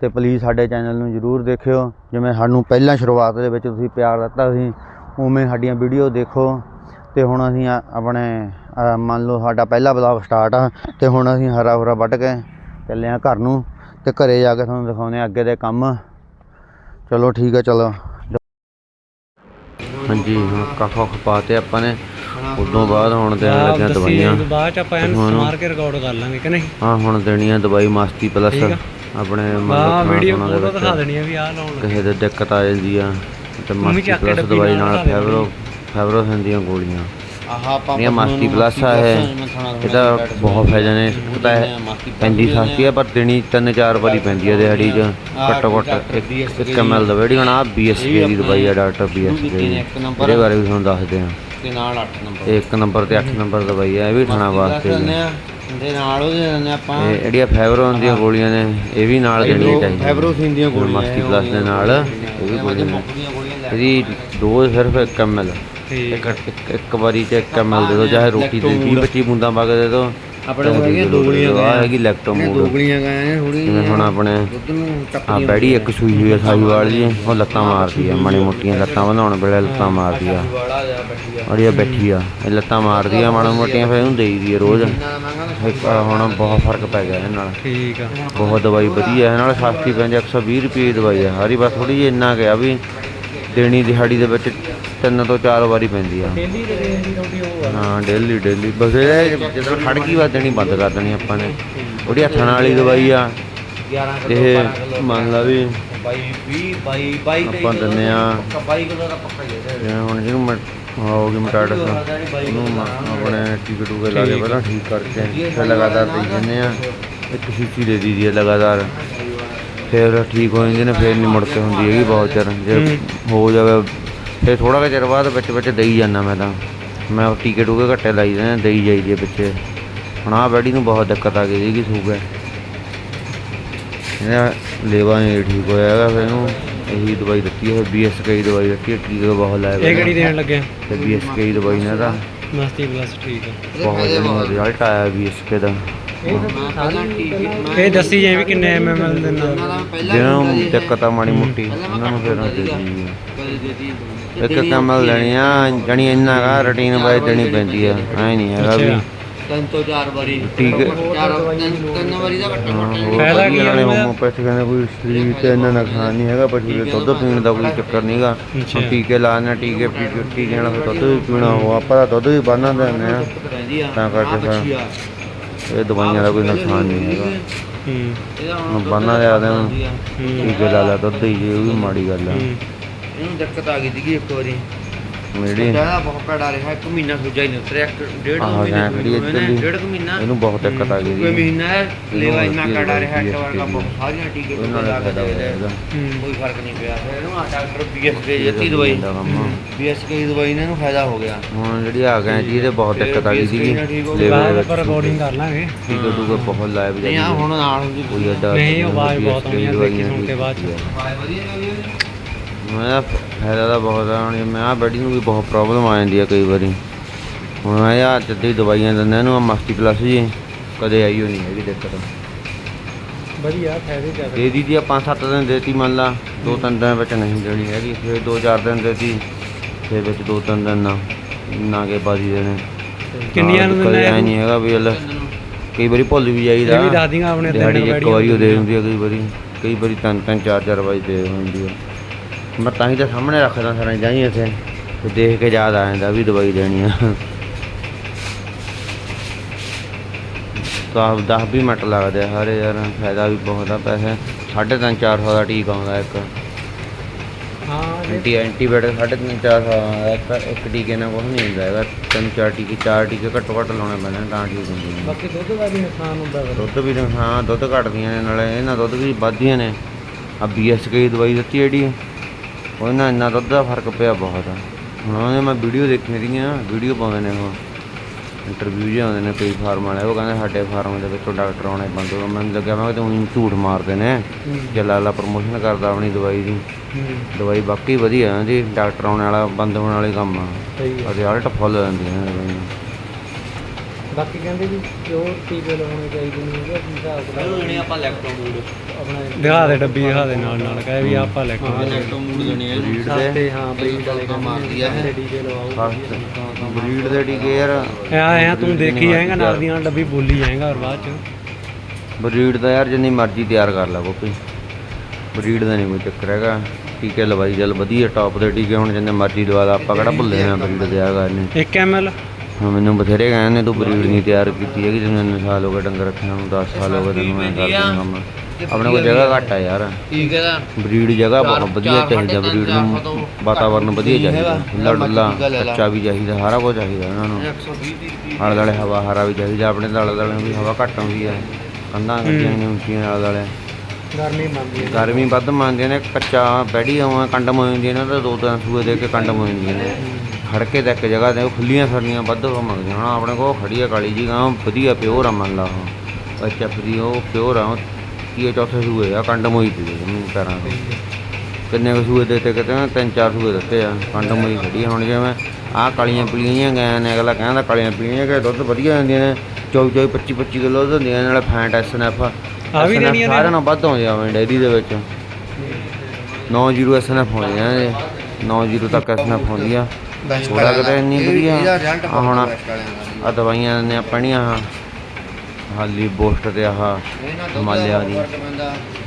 ਤੇ ਪਲੀਜ਼ ਸਾਡੇ ਚੈਨਲ ਨੂੰ ਜਰੂਰ ਦੇਖਿਓ ਜਿਵੇਂ ਸਾਨੂੰ ਪਹਿਲਾਂ ਸ਼ੁਰੂਆਤ ਦੇ ਵਿੱਚ ਤੁਸੀਂ ਪਿਆਰ ਦਿੱਤਾ ਸੀ ਉਵੇਂ ਸਾਡੀਆਂ ਵੀਡੀਓ ਦੇਖੋ। ਤੇ ਹੁਣ ਅਸੀਂ ਆ- ਆਪਣੇ ਮੰਨ ਲਓ ਸਾਡਾ ਪਹਿਲਾ ਬਲੌਗ ਸਟਾਰਟ ਆ ਤੇ ਹੁਣ ਅਸੀਂ ਹਰਾ ਹੁਰਾ ਵੱਢ ਕੇ ਚੱਲੇ ਆ ਘਰ ਨੂੰ ਤੇ ਘਰੇ ਜਾ ਕੇ ਤੁਹਾਨੂੰ ਦਿਖਾਉਂਦੇ ਆ ਅੱਗੇ ਦੇ ਕੰਮ। ਚਲੋ ਠੀਕ ਹੈ ਚਲੋ। ਹਾਂਜੀ ਹੁਣ ਕਾਫਾ ਖਪਾਤੇ ਆਪਾਂ ਨੇ। ਉਦੋਂ ਬਾਅਦ ਹੁਣ ਦੇਣ ਲੱਗਿਆ ਦਵਾਈਆਂ। ਬਾਅਦ ਚ ਆਪਾਂ ਇਹਨੂੰ ਮਾਰ ਕੇ ਰਿਕਾਰਡ ਕਰ ਲਾਂਗੇ ਕਿ ਨਹੀਂ? ਹਾਂ ਹੁਣ ਦੇਣੀ ਆ ਦਵਾਈ ਮਾਸਤੀ ਪਲੱਸ ਆ। ਆਪਣੇ ਹਾਂ ਮਤਲਬ ਵੀਡੀਓ ਫੋਟੋ ਦਿਖਾ ਦੇਣੀ ਆ ਵੀ ਆਹ ਲਾਉਣ ਕਿਸੇ ਦੇ ਦਿੱਕਤ ਆ ਜਾਂਦੀ ਆ ਤੇ ਮਾਸਤੀ ਪਲੱਸ ਦਵਾਈ ਨਾਲ। ਫੈਬਰੋ ਫੈਬਰੋਸਿਨ ਦੀਆਂ ਗੋਲੀਆਂ। ਆਹ ਆਪਾਂ ਇਹ ਮਾਸਤੀ ਪਲੱਸ ਇਹ ਇਹਦਾ ਬਹੁਤ ਫਾਇਦਾ ਨੇ। ਪਤਾ ਹੈ ਪੈਂਦੀ ਸਸਤੀ ਆ ਪਰ ਦੇਣੀ ਤਿੰਨ ਚਾਰ ਵਾਰੀ ਪੈਂਦੀ ਆ ਦਿਹਾੜੀ 'ਚ। ਘੱਟੋ ਘੱਟ ਇੱਕ ਇੱਕ ml ਦਾ ਵੇੜੀ ਹੁਣ ਆ ਬੀਐਸਕੇ ਦੀ ਦਵਾਈ ਆ ਡਾਕਟਰ ਬੀਐਸਕੇ ਦੀ। ਇਹਦੇ ਬਾਰੇ ਵੀ ਤੁਹਾਨੂੰ ਦੱਸਦੇ ਆ। ਤੇ ਨਾਲ 8 ਨੰਬਰ। ਇੱਕ ਨੰਬਰ ਤੇ 8 ਨੰਬਰ ਦਵਾਈ ਆ ਇਹ ਵੀ ਖਾਣਾ ਵਾਸਤੇ। ਦੇ ਨਾਲ ਉਹਦੇ ਦਿੰਦੇ ਆਪਾਂ। ਇਹ ਜਿਹੜੀਆਂ ਫਾਈਬਰੋਨ ਦੀਆਂ ਗੋਲੀਆਂ ਨੇ ਇਹ ਵੀ ਨਾਲ ਦੇਣੀਆਂ ਚਾਹੀਦੀਆਂ ਫਾਈਬਰੋਸਿਨ ਦੀਆਂ ਗੋਲੀਆਂ ਮਾਸਟੀ ਪਲੱਸ ਦੇ ਨਾਲ ਇਹ ਵੀ ਗੋਲੀਆਂ ਇਹਦੀ ਡੋਜ਼ ਸਿਰਫ 1 ml ਠੀਕ ਇੱਕ ਇੱਕ- ਇੱਕ ਵਾਰੀ ਚ 1 ml ਦੇ ਦਿਓ ਚਾਹੇ ਰੋਟੀ ਦੇ 20 25 ਬੂੰਦਾਂ ਕੇ ਦੇ ਦਿਓ ਆਪਣੇ ਕੋਲ ਹੈਗੀਆਂ ਦੋ ਗੋਲੀਆਂ ਆ ਹੈਗੀ ਦੋ ਲੈਕਟੋਮੋਡ ਗੋਲੀਆਂ ਗਏ ਨੇ ਥੋੜੀ ਜਿਵੇਂ ਹੁਣ ਆਪਣੇ ਦੁੱਧ ਨੂੰ ਆ ਬੈੜੀ ਇੱਕ ਸੂਈ ਹੋਈ ਆ ਸਾਈਵਾਲ ਜੀ ਉਹ ਲੱਤਾਂ ਮਾਰਦੀ ਆ ਮਾੜੀ ਮੋਟੀਆਂ ਲੱਤਾਂ ਵਧਾਉਣ ਵੇਲੇ ਲੱਤਾਂ ਮਾਰਦੀ ਆ। ਵਾਲਾ ਜਾ ਬੱਟੀ ਆ। ਬੈਠੀ ਆ ਇਹ ਲੱਤਾਂ ਮਾਰਦੀ ਆ ਮਾੜੀ ਮੋਟੀਆਂ ਫਿਰ ਉਹਨੂੰ ਦੇਈਦੀ ਆ ਰੋਜ਼। ਦਾ ਇੱਕ ਆਹ ਹੁਣ ਬਹੁਤ ਫ਼ਰਕ ਪੈ ਗਿਆ ਇਹ ਨਾਲ। ਠੀਕ ਆ। ਬਹੁਤ ਦਵਾਈ ਵਧੀਆ ਹੈ ਨਾਲ ਸਸਤੀ ਪੈਂਦੀ 120 ਰੁਪਏ ਦੀ ਦਵਾਈ ਹੈ ਹਰੀ ਬਸ ਥੋੜੀ ਜਿਹੀ ਇੰਨਾ ਗਿਆ ਵੀ ਦੇਣੀ ਦਿਹਾੜੀ ਦੇ ਵਿੱਚ ਤਿੰਨ ਤੋਂ ਚਾਰ ਵਾਰੀ ਪੈਂਦੀ ਆ। ਡੇਲੀ ਦੇ ਰੇਂਜ ਦੀ ਤੁਹਾਡੀ ਉਹ ਆ। ਹਾਂ ਡੇਲੀ ਡੇਲੀ। ਬਸ ਇਹ ਜਦੋਂ ਖੜ ਗਈ ਵਾ ਦੇਣੀ ਬੰਦ ਕਰ ਦੇਣੀ ਆਪਾਂ ਨੇ। ਉਹਦੀ ਹੱਥਾਂ ਨਾਲ ਵਾਲੀ ਦਵਾਈ ਆ। 11 ਇਹ ਮੰਨ ਲਾ ਵੀ 22 20 22 22 ਆਪਾਂ ਦਿੰਦੇ ਆ। 22 ਕਿਲੋ ਦਾ ਪੱਕਾ ਹੀ ਹੈ ਜਿਵੇਂ ਹੁਣ ਜਿਹਨੂੰ ਮੈਂ ਹੋਗੀ ਮਟਾਟਸ ਮ- ਆਪਣੇ ਟੀਕੇ ਟੂਕੇ ਲਾ ਕੇ ਪਹਿਲਾਂ ਠੀਕ ਕਰਕੇ ਫਿਰ ਲਗਾਤਾਰ ਦੇਈ ਜਾਂਦੇ ਆ। ਇੱਕ ਸ਼ੀਸ਼ੀ ਦੇ ਦੀ ਹੈ ਲਗਾਤਾਰ। ਫਿਰ ਠੀਕ ਹੋ ਜਾਂਦੇ ਨੇ ਫਿਰ ਨਹੀਂ ਮੁੜ ਕੇ ਹੁੰਦੀ ਹੈਗੀ ਬਹੁਤ ਚਿਰ। ਜੇ ਹੋ। ਜਾਵੇ ਫਿਰ ਥੋੜਾ ਜਿਹਾ ਚਿਰ ਬਾਅਦ ਵਿੱਚ ਵਿੱਚ ਦੇਈ ਜਾਂਦਾ ਮੈਂ ਤਾਂ। ਮੈਂ ਉਹ ਟੀਕੇ ਟੂਕੇ ਘੱਟੇ ਲਾਈ ਜਾਂਦੇ ਨੇ, ਦੇਈ ਜਾਈਦੇ ਪਿੱਛੇ। ਹੁਣ ਆਹ ਬੈਡੀ ਨੂੰ ਬਹੁਤ ਦਿੱਕਤ ਆ ਗਈ ਸੀਗੀ ਸੂਗਾ। ਇਹਦਾ ਲੇਵਾ ਨਹੀਂ ਠੀਕ ਹੋਇਆ ਹੈਗਾ ਫਿਰ ਇਹਨੂੰ ਇਹੀ ਦਵਾਈ ਦਿੱਤੀ ਹੈ ਬੀਐਸਕੇ ਦੀ ਦਵਾਈ ਦਿੱਤੀ ਹੈ ਟੀਕੇ ਬਹੁਤ ਲਾਇਆ ਇਹ ਕਿਹੜੀ ਦੇਣ ਲੱਗੇ? ਤੇ ਬੀਐਸਕੇ ਦੀ ਦਵਾਈ ਨਾਲ ਤਾਂ। ਮਸਤੀ ਪਲੱਸ ਠੀਕ ਆ। ਬਹੁਤ ਜਣਾ ਰਿਜ਼ਲਟ ਆਇਆ ਬੀਐਸਕੇ ਦਾ। ਇਹ ਦੱਸੀ ਜਾਏ ਵੀ ਕਿੰਨੇ ਐਮਐਮਐਲ ਦੇ ਨਾਲ ਜਿਹਨਾਂ ਨੂੰ ਦਿੱਕਤ ਆ ਮਾੜੀ ਮੁੱਟੀ ਉਹਨਾਂ ਨੂੰ ਫਿਰ ਦੇ ਹੈ। ਇੱਕ ਕਮਲ ਲੈਣੀ ਆ ਜਣੀ ਇੰਨਾ ਕਾ ਰੁਟੀਨ ਵਾਈਜ਼ ਦੇਣੀ ਪੈਂਦੀ ਆ ਐ ਨਹੀਂ ਹੈਗਾ ਵੀ। ਤਿੰਨ ਤੋਂ ਚਾਰ ਵਾਰੀ ਠੀਕ ਹੈ ਤਿੰਨ ਦਾ ਕੀ ਨਾਲੇ? ਹੋਮੋਪੈਥੀ ਕਹਿੰਦੇ ਕੋਈ ਸਰੀਰ ਤੇ ਇੰਨਾ ਨੁਕਸਾਨ ਨਹੀਂ ਹੈਗਾ ਪਸ਼ੂ ਦੇ ਦੁੱਧ ਪੀਣ ਦਾ ਕੋਈ ਚੱਕਰ ਨਹੀਂਗਾ। ਟੀਕੇ ਲਾਣੇ ਟੀਕੇ ਪੀ ਕੇ ਟੀਕੇ ਨਾਲ ਫਿਰ ਦੁੱਧ ਵੀ ਪੀਣਾ ਹੋ ਆਪਾਂ ਤਾਂ ਦੁੱਧ ਵੀ ਬੰਨਾਂ ਦਿੰਦੇ ਆ ਰਹਿੰਦੀ ਆ ਤਾਂ ਕਰਕੇ ਫਿਰ ਇਹ ਦਵਾਈਆਂ ਦਾ ਕੋਈ ਨੁਕਸਾਨ ਨਹੀਂ ਹੈਗਾ। ਹੂੰ। ਇਹਦਾ ਹੁਣ ਹੁਣ ਬੰਨਾਂ ਦੇ ਆਦੇ ਨੂੰ ਹੂੰ। ਟੀਕੇ ਲਾ ਲਾ ਦੁੱਧ ਹੀ ਜੇ ਉਹ ਵੀ ਮਾੜੀ ਗੱਲ ਆ। ਹੂੰ। ਇਹਨੂੰ ਦਿੱਕਤ ਆ ਗਈ ਸੀਗੀ ਇੱਕ ਵਾਰੀ। ਜਿਹੜੀ ਜ਼ਿਆਦਾ ਬਹੁਤ ਭੈੜਾ ਰਿਹਾ ਇੱਕ ਮਹੀਨਾ ਸੁਜਾ ਹੀ ਨਹੀਂ ਉਤਰਿਆ ਇੱਕ ਡੇਢ ਆਹੋ, ਮਹੀਨੇ ਐਂ ਖੜੀ ਨੇ, ਇੱਧਰਲੀ। ਡੇਢ ਕੁ ਮਹੀਨਾ ਇਹਨੂੰ ਬਹੁਤ ਦਿੱਕਤ ਆ ਗਈ ਕੋਈ ਸੀ ਮਹੀਨਾ ਲੇਵਾ ਇੰਨਾ ਕੜਾ ਰਿਹਾ ਇੱਕ ਵਾਰ ਦਾ ਬਹੁਤ ਸਾਰੀਆਂ ਟੀਕੇ ਉਹਦੇ ਟੂਕੇ ਨਾਲ ਲਾ ਕੇ ਫਾਇਦਾ ਦੇ ਹੋਇਆ ਦੇ ਇਹਦਾ ਹੂੰ ਕੋਈ ਫ਼ਰਕ ਨਹੀਂ ਪਿਆ। ਫਿਰ ਇਹਨੂੰ ਆ ਡਾਕਟਰ ਬੀਐਸਕੇ ਜੱਤੀ ਦਵਾਈ। ਦਾ ਕੰਮ। ਬੀਐਸਕੇ ਦੀ ਦਵਾਈ ਨਾਲ ਇਹਨੂੰ ਫਾਇਦਾ ਹੋ ਗਿਆ। ਹੁਣ ਜਿਹੜੀ ਆ ਗਏ ਜੀ ਇਹਦੇ ਬਹੁਤ ਦਿੱਕਤ ਆ ਗਈ ਸੀਗੀ। ਠੀਕ ਹੋ ਦੇ ਆਪਾਂ ਵਿੱਚ ਰਿਕਾਰਡਿੰਗ ਕਰ ਲਾਂਗੇ। ਟੀਕੇ ਟੂਕੇ ਬਹੁਤ ਲਾਇਆ ਵੀ ਨਹੀਂ ਆ ਹੁਣ ਨਾਲ ਕੋਈ ਅੱਡਾ ਨਹੀਂ, ਆਵਾਜ਼ ਬਹੁਤ ਆਉਣੀ ਆ, ਦੇਖੀ ਸੁਣ ਕੇ ਬਾਅਦ ਮੈਂ ਫਾਇਦਾ ਤਾਂ ਬਹੁਤ ਆ ਹੁਣ ਜੇ ਮੈਂ ਆ ਬੈਡੀ ਨੂੰ ਵੀ ਬਹੁਤ ਪ੍ਰੋਬਲਮ ਆ ਜਾਂਦੀ ਆ ਕਈ ਵਾਰੀ। ਹੁਣ ਮੈਂ ਆ ਜੱਦੀ ਦਵਾਈਆਂ ਦਿੰਦਾ ਇਹਨੂੰ ਮਸਤੀ ਪਲੱਸ ਜੀ ਕਦੇ ਆਈ ਹੋ ਨਹੀਂ ਹੈਗੀ ਦਿੱਕਤ। ਵਧੀਆ ਫਾਇਦੇ ਜ਼ਿਆਦਾ। ਦੇ ਦੀ ਦੀ ਆ ਪੰਜ ਸੱਤ ਦਿਨ ਦੇਤੀ ਮੰਨ ਲਾ ਦੋ ਤਿੰਨ ਦਿਨ ਵਿੱਚ ਨਹੀਂ ਦੇਣੀ ਹੈਗੀ ਫਿਰ ਦੋ ਚਾਰ ਦਿਨ ਦੇਤੀ। ਫਿਰ ਵਿੱਚ ਦੋ ਤਿੰਨ ਦਿਨ ਨਾ ਨਾ। ਕੇ ਬਾਜੀ ਦੇਣੇ ਕਿੰਨੀਆਂ ਨੂੰ ਦਿੰਦਾ ਐਂ ਨਹੀਂ ਹੈਗਾ ਵੀ ਹਲ ਕਈ ਵਾਰੀ ਭੁੱਲ ਵੀ ਜਾਈਦਾ। ਇਹ ਵੀ ਦੱਸ ਆਪਣੇ ਦਿਹਾੜੀ 'ਚ ਇੱਕ ਵਾਰੀ ਉਹ ਦੇ ਦਿੰਦੀ ਆ ਕਈ ਵਾਰੀ। ਕਈ ਵਾਰੀ ਤਿੰਨ ਤਿੰਨ ਚਾਰ ਚਾਰ ਵਾਰੀ ਦੇ ਹੁੰਦੀ ਆ। ਮੈਂ ਤਾਂ ਹੀ ਤਾਂ ਸਾਹਮਣੇ ਰੱਖਦਾ ਸਾਰਾ ਜਾਈ ਇੱਥੇ। ਤੇ ਦੇਖ ਕੇ ਯਾਦ ਆ ਜਾਂਦਾ ਵੀ ਦਵਾਈ ਦੇਣੀ ਆ। ਤਾਂ 10 20 ਮਿੰਟ ਲੱਗਦੇ ਆ ਸਾਰੇ ਯਾਰ ਫਾਇਦਾ ਵੀ ਬਹੁਤ ਆ ਪੈਸੇ। ਸਾਢੇ ਤਿੰਨ ਚਾਰ ਸੌ ਦਾ ਟੀਕਾ ਆਉਂਦਾ ਇੱਕ। ਐਂਟੀ ਐਂਟੀਬਾਇਓਟਿਕ ਸਾਢੇ ਤਿੰਨ ਚਾਰ ਸੌ ਦਾ ਇੱਕ ਇੱਕ ਟੀਕੇ ਨਾਲ ਕੁਛ ਨਹੀਂ ਹੁੰਦਾ ਹੈਗਾ। ਤਿੰਨ ਚਾਰ ਟੀਕੇ ਚਾਰ ਟੀਕੇ ਘੱਟੋ ਘੱਟ ਲਾਉਣੇ ਪੈਂਦੇ ਨੇ ਤਾਂ ਠੀਕ ਹੁੰਦੀ ਨੇ। ਬਾਕੀ ਦੁੱਧ ਦਾ ਵੀ ਨੁਕਸਾਨ ਹੁੰਦਾ ਵਾ। ਦੁੱਧ ਵੀ ਹਾਂ ਦੁੱਧ ਘਟਦੀਆਂ ਨੇ ਨਾਲੇ ਇਹਨਾਂ ਦੁੱਧ ਵੀ ਵੱਧਦੀਆਂ ਨੇ। ਆ ਬੀਐਸਕੇ ਦੀ ਦਵਾਈ ਦਿੱਤੀ ਜਿਹੜੀ ਉਹ ਨਾਲ ਇੰਨਾ ਦੁੱਧ ਦਾ ਫ਼ਰਕ ਪਿਆ ਬਹੁਤ। ਹੁਣ ਉਹਨੇ ਮੈਂ ਵੀਡੀਓ ਦੇਖੀ ਰਹੀਆਂ ਵੀਡੀਓ ਪਾਉਂਦੇ ਨੇ ਉਹ। ਇੰਟਰਵਿਊ ਜਿਹੇ ਆਉਂਦੇ ਨੇ ਕਈ ਫਾਰਮ ਵਾਲੇ ਉਹ ਕਹਿੰਦੇ ਸਾਡੇ ਫਾਰਮ ਦੇ ਵਿੱਚੋਂ ਡਾਕਟਰ ਆਉਣੇ ਬੰਦ ਹੋ। ਮੈਨੂੰ ਲੱਗਿਆ ਮੈਂ ਤੂੰ ਝੂਠ ਮਾਰਦੇ ਨੇ ਜੇ ਲਾਲਾ ਪ੍ਰਮੋਸ਼ਨ ਕਰਦਾ ਆਪਣੀ ਦਵਾਈ ਦੀ। ਦਵਾਈ ਬਾਕੀ ਵਧੀਆ ਹੈ ਜੀ ਡਾਕਟਰ ਆਉਣ ਵਾਲਾ ਬੰਦ ਹੋਣ ਵਾਲੇ ਕੰਮ ਆ। ਰਿਜ਼ਲਟ ਫੁੱਲ ਜਾਂਦੀਆਂ ਨੇ ਦਵਾਈਆਂ। ਬਾਕੀ ਕਹਿੰਦੇ ਵੀ ਪਿਓਰ ਟੀਕੇ ਲਗਾਉਣੇ ਚਾਹੀਦੇ ਨੇ ਉਹਦਾ ਕੀ ਹਿਸਾਬ ਕਿਤਾਬ ਦੇਣੇ ਆਪਾਂ ਲੈਕਟੋਮੂਡ ਆਪਣਾ ਦਿਖਾ ਦੇ ਡੱਬੀ ਦਿਖਾ ਦੇ ਨਾਲ ਨਾਲ। ਕਹੇ ਵੀ ਆਪਾਂ ਲੈ ਕੇ ਲੈਕਟੋਮੂਡ ਦੇਣੇ ਆ ਦੇ। ਸਸਤੇ ਹਾਂ ਬਰੀਡ ਵਾਲੇ ਕੰਮ ਮਾਰਦੀ ਆ ਇਹ। ਟੀਕੇ ਲਵਾਓ ਬਰੀਡ ਦੇ ਟੀਕੇ ਯਾਰ। ਆ ਆ ਤੂੰ ਦੇਖੀ ਜਾਏਗਾ ਨਾਲ ਦੀ ਨਾਲ ਡੱਬੀ ਬੋਲੀ ਜਾਏਗਾ ਔਰ ਬਾਅਦ ਚ। ਬਰੀਡ ਦਾ ਯਾਰ ਜਿੰਨੀ ਮਰਜ਼ੀ ਤਿਆਰ ਕਰ ਲਾ ਕੋਈ ਬਰੀਡ ਦਾ ਨਹੀਂ ਕੋਈ ਚੱਕਰ ਹੈਗਾ। ਟੀਕੇ ਲਵਾਈ ਚੱਲ ਵਧੀਆ ਟੌਪ ਦੇ ਟੀਕੇ ਹੁਣ ਜਿੰਨੇ ਮਰਜ਼ੀ ਲਵਾ ਲਾ। ਆਪਾਂ ਕਿਹੜਾ ਭੁੱਲੇ ਆ ਬਰੀਡ ਤਿਆਰ ਕਰਨੀ 1 ml ਹੁਣ ਮੈਨੂੰ ਬਥੇਰੇ ਕਹਿੰਦੇ ਤੂੰ ਬਰੀਡ ਨਹੀਂ ਤਿਆਰ ਕੀਤੀ ਹੈਗੀ ਤੈਨੂੰ ਇੰਨੇ ਸਾਲ ਹੋ ਗਏ ਡੰਗਰ ਰੱਖਿਆ ਨੂੰ 10 ਸਾਲ ਹੋ ਗਏ ਤੈਨੂੰ ਐਂ ਕਰਦੇ ਨੂੰ ਕੰਮ ਆਪਣੇ ਕੋਲ ਜਗ੍ਹਾ ਘੱਟ ਆ ਯਾਰ। ਠੀਕ ਹੈ ਦਾ ਬਰੀਡ ਜਗ੍ਹਾ ਬਹੁਤ ਵਧੀਆ ਚਾਹੀਦਾ ਬਰੀਡ ਨੂੰ। ਵਾਤਾਵਰਨ ਵਧੀਆ ਚਾਹੀਦਾ। ਖੁੱਲਾ ਡੁੱਲਾ। ਕੱਚਾ ਵੀ ਚਾਹੀਦਾ ਸਾਰਾ ਕੁਝ ਚਾਹੀਦਾ ਇਹਨਾਂ ਨੂੰ। 120 ਦੀ ਆਲੇ ਦੁਆਲੇ ਹਵਾ ਹਰਾ ਵੀ ਚਾਹੀਦਾ। ਆਪਣੇ ਦੁਆਲੇ ਦੁਆਲੇ ਵੀ ਹਵਾ ਘੱਟ ਆਉਂਦੀ ਹੈ ਕੰਧਾਂ ਕੱਚੀਆਂ ਨਹੀਂ ਹੁੰਦੀਆਂ ਆਲੇ ਦੁਆਲੇ। ਗਰਮੀ ਮੰਨਦੀ ਹੈ ਗਰਮੀ ਵੱਧ ਮੰਨਦੇ ਨੇ। ਕੱਚਾ ਬੈੜੀ ਆਉਂ ਕੰਡਮ ਹੋ ਜਾਂਦੀਆਂ ਨੇ ਤਾਂ ਦੋ ਤਿੰਨ ਸੂਏ ਦੇ ਕੇ ਕੰਡਮ ਹੋ ਜਾਂਦੀਆਂ ਨੇ। ਖੜ ਕੇ ਤਾਂ ਇੱਕ ਜਗ੍ਹਾ ਤੇ ਉਹ ਖੁੱਲੀਆਂ ਸਰਦੀਆਂ ਵੱਧ ਹੋ ਮੰਗਦੀਆਂ ਹੁਣ ਆਪਣੇ ਕੋਲ ਖੜੀ ਆ ਕਾਲੀ ਜੀ ਗਾਂ ਵਧੀਆ ਪਿਓਰ ਆ ਮੰਨ ਲਾ ਉਹ। ਅੱਛਾ ਫਰੀ ਉਹ ਪਿਓਰ ਆ ਕੀ ਚੌਥੇ ਸੂਏ ਆ ਕੰਡਮ ਹੋਈ ਪਈ ਜਮੀਨ ਪੈਰਾਂ ਤੇ। ਕਿੰਨੇ ਕੁ ਸੂਏ ਦਿੱਤੇ ਕਿਤੇ? ਨਾ ਤਿੰਨ ਚਾਰ ਸੂਏ ਦਿੱਤੇ ਆ ਕੰਡਮ ਹੋਈ ਖੜੀ ਆ। ਹੁਣ ਜਿਵੇਂ ਆਹ ਕਾਲੀਆਂ ਪੀਲੀਆਂ ਗਾਂ ਨੇ ਅਗਲਾ ਕਹਿੰਦਾ ਕਾਲੀਆਂ ਪੀਲੀਆਂ ਕਿ ਦੁੱਧ ਵਧੀਆ ਹੁੰਦੀਆਂ ਨੇ 24 24 25 25 ਕਿਲੋ ਦੁੱਧ ਹੁੰਦੀਆਂ ਨਾਲੇ ਫੈਂਟ ਐਸਐਨਐਫ ਆ। ਵੀ ਦੇਣੀਆਂ ਨੇ? ਸਾਰਿਆਂ ਨਾਲੋਂ ਵੱਧ ਆਉਂਦੇ ਆ ਡੇਅਰੀ ਦੇ ਵਿੱਚ। 90 ਐਸਐਨਐਫ ਹੁੰਦੀਆਂ ਨੇ। 90 ਤੱਕ ਐਸਐਨਐਫ ਹੁੰਦੀਆਂ ਥੋੜਾ ਕਿਤੇ ਇੰਨੀ ਵਧੀਆ। ਆ ਹੁਣ ਆ ਦਵਾਈਆਂ ਨੇ ਆਪਣੀਆਂ। ਹਾਲੀ ਬੋਸਟ ਤੇ ਆਹ ਹਿਮਾਲਿਆ ਦੀ।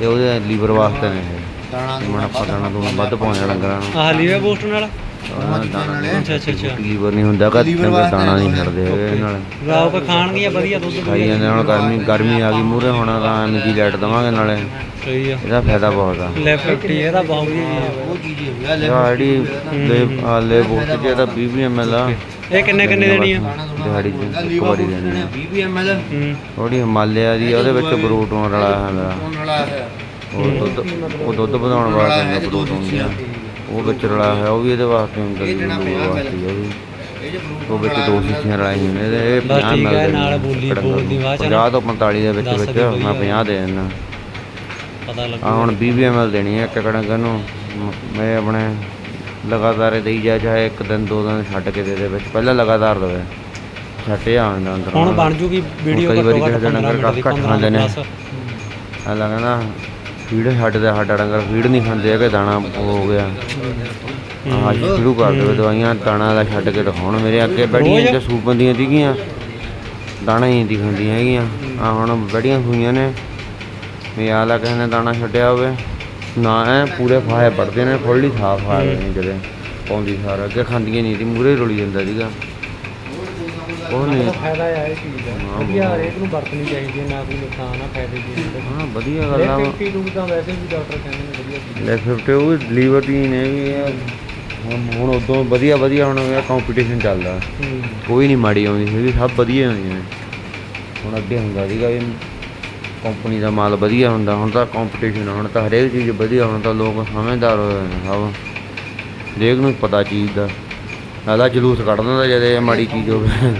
ਤੇ ਉਹਦੇ ਲੀਵਰ ਵਾਸਤੇ ਨੇ ਇਹ। ਦਾਣਾ ਹੁਣ ਆਪਾਂ ਦਾਣਾ ਦੂਣਾ ਵੱਧ ਪਾਉਂਦੇ ਡੰਗਰਾਂ ਨੂੰ। ਆਹ ਲੀਵਾ ਬੂਸਟ ਨਾਲ? ਅੱਛਾ ਅੱਛਾ ਅੱਛਾ। ਲੀਵਰ ਨਹੀਂ ਹੁੰਦਾ ਗਾ ਡੰਗਰ ਦਾਣਾ ਨਹੀਂ ਛੱਡਦੇ ਹੈਗੇ। ਇਹ ਨਾਲ ਰਾਓ ਕੋ ਖਾਣਗੀਆਂ ਵਧੀਆ ਦੁੱਧ ਖਾਈ ਜਾਂਦੇ ਹੁਣ ਗਰਮੀ ਗਰਮੀ ਆ ਗਈ ਮੂਰੇ ਹੁਣ ਤਾਂ ਐਮਜੀ ਲਾਈਟ ਦਵਾਂਗੇ ਨਾਲੇ। ਸਹੀ ਆ। ਇਹਦਾ ਫਾਇਦਾ ਬਹੁਤ ਆ। ਲੈਫਟ ਇਹਦਾ ਬਹੁਤ ਵਧੀਆ ਚੀਜ਼ ਆ ਉਹ ਚੀਜ਼ ਹੀ ਹੋਇਆ ਲੈ ਇਹ ਜਿਹੜੀ ਲੈ ਆ ਲੈ ਬੋਸਟ ਚ ਇਹਦਾ 20 ml ਆ। ਇਹ ਕਿੰਨੇ ਕਿੰਨੇ ਦੇਣੀ ਆ? ਦਿਹਾੜੀ ਚ ਇੱਕ ਵਾਰੀ ਦੇਣੀ ਆ। 20 ml ਹੂੰ। ਥੋੜੀ ਹਿਮਾਲਿਆ ਦੀ ਉਹਦੇ ਵਿੱਚ ਬਰੂਟੋਨ ਰਲਾ ਹੈ ਮੇਰਾ ਉਹਨਾਂ ਵਾਲਾ ਹੈ। ਉਹ ਦੁੱਧ ਉਹ ਦੁੱਧ ਵਧਾਉਣ ਬਰੂਟੋਨ ਉਹ ਵਿੱਚ ਰਲਾ ਹੈ ਉਹ ਵੀ ਇਹਦੇ ਵਾਸਤੇ ਹੁੰਦਾ ਜੀ ਉਹ ਵਿੱਚ ਦੋ ਸ਼ੀਸ਼ੀਆਂ ਰਲਾਈਆਂ ਨੇ ਇਹ ਬਸ 50 ਠੀਕ ਹੈ, ਮਿਲਦੇ ਨੇ ਨਾਲ ਬੋਲੀ- ਬੋਲਦੀ। ਬਾਅਦ ਚ ਨਾ। 50 ਤੋਂ 45 ਦੇ ਵਿੱਚ ਵਿੱਚ ਦੀ ਮੈਂ ਵਧੀਆ। 50 ਦੇ ਦਿੰਦਾ ਪਤਾ ਆ ਲੱਗੂ ਹੁਣ 20 ml ਦੇਣੀ ਹੈ ਇੱਕ ਕਣਕ ਨੂੰ ਮ- ਆਪਣੇ ਲਗਾਤਾਰ ਦੇਈ ਜਾ ਚਾਹੇ ਇੱਕ ਦਿਨ ਦੋ ਦਿਨ ਛੱਡ ਕੇ ਦੇ ਦੇ ਵਿੱਚ ਪਹਿਲਾਂ ਲਗਾਤਾਰ ਦੇਵੇ ਛੱਟੇ ਆਉਂਦਾ ਅੰਦਰ ਹੁਣ ਬਣ ਜੂਗੀ ਵੀਡੀਓ ਕਈ ਘੱਟੋ ਵਾਰੀ ਘੱਟ ਕਿਸੇ ਦਿਨ 15 ਮਿੰਟ ਦੀ ਘੱਟ 15 ਖਾਂਦੇ ਨੇ। ਪਲੱਸ ਆ ਲੱਗਦਾ ਛੱਡਦਾ ਸਾਡਾ ਡੰਗਰ ਫੀਡ ਨਹੀਂ ਖਾਂਦੇ ਹੈਗੇ, ਦਾਣਾ ਉਹ ਹੋ ਗਿਆ। ਆਹ ਸ਼ੁਰੂ ਕਰ ਦੇਵੇ, ਦਵਾਈਆਂ, ਦਾਣਾ ਦਾ ਛੱਡ ਕੇ ਦਿਖਾਉਣ ਮੇਰੇ ਅੱਗੇ। ਬੈਠੀਆਂ ਤੇ ਸੂਪ ਬੰਦੀਆਂ ਸੀਗੀਆਂ, ਦਾਣਾ ਹੀ ਨਹੀਂ ਖਾਂਦੀਆਂ ਹੈਗੀਆਂ। ਆ ਹੁਣ ਬੜੀਆਂ ਹੋਈਆਂ ਨੇ। ਵੀ ਆ ਕਿਸੇ ਨੇ ਦਾਣਾ ਛੱਡਿਆ ਹੋਵੇ। ਨਾ ਐ, ਪੂਰੇ ਫਾਹੇ ਪੜਦੇ ਨੇ, ਫੁੱਲੀ ਸਾਫ਼ ਆ ਰਹੇ ਨੇ ਜਿਹੜੇ। ਪਾਉਂਦੀ ਸਾਰ ਅੱਗੇ ਖਾਂਦੀਆਂ ਨਹੀਂ ਸੀ ਮੂਰੇ ਰੁਲੀ ਜਾਂਦਾ ਸੀਗਾ। ਉਹ ਨਹੀਂ। ਫਾਇਦਾ ਆ ਇਹ ਚੀਜ਼ ਦਾ। ਹਾਂ, ਵਧੀਆ ਹਰੇਕ ਨੂੰ ਵਰਤਣੀ ਚਾਹੀਦੀ ਹੈ ਨਾ ਕੋਈ ਨੁਕਸਾਨ ਆ ਫਾਇਦੇ ਦੀ ਹਾਂ ਵਧੀਆ ਗੱਲ ਆ। 50 ਨੂੰ ਤਾਂ ਵੈਸੇ ਵੀ ਡਾਕਟਰ ਕਹਿੰਦੇ ਨੇ ਵਧੀਆ ਚੀਜ਼ ਲੈ 50 ਉਹ ਲੀਵਰ ਦੀ ਨੇ ਵੀ ਇਹ। ਹੁਣ ਹੁਣ ਉਦੋਂ ਵਧੀਆ ਵਧੀਆ ਹੁਣ ਇਹ ਕੰਪੀਟੀਸ਼ਨ ਚੱਲਦਾ। ਹੂੰ। ਕੋਈ ਨਹੀਂ ਮਾੜੀ ਆਉਂਦੀ ਹੈਗੀ ਸਭ ਵਧੀਆ ਹੁੰਦੀਆਂ ਨੇ। ਹੁਣ ਅੱਗੇ ਹੁੰਦਾ ਸੀਗਾ ਵੀ ਕੰਪਨੀ ਦਾ ਮਾਲ ਵਧੀਆ ਹੁੰਦਾ ਹੁਣ ਤਾਂ ਕੰਪੀਟੀਸ਼ਨ ਹੁਣ ਤਾਂ ਹਰੇਕ ਚੀਜ਼ ਵਧੀਆ ਹੁਣ ਤਾਂ ਲੋਕ ਸਮਝਦਾਰ ਹੋਏ ਨੇ ਸਭ। ਹਰੇਕ ਨੂੰ ਪਤਾ ਚੀਜ਼ ਦਾ। ਆਦਾ ਜਲੂਸ ਕੱਢ ਦਿੰਦਾ ਜਦ ਇਹ ਮਾੜੀ ਚੀਜ਼ ਹੋਵੇ ਹੂੰ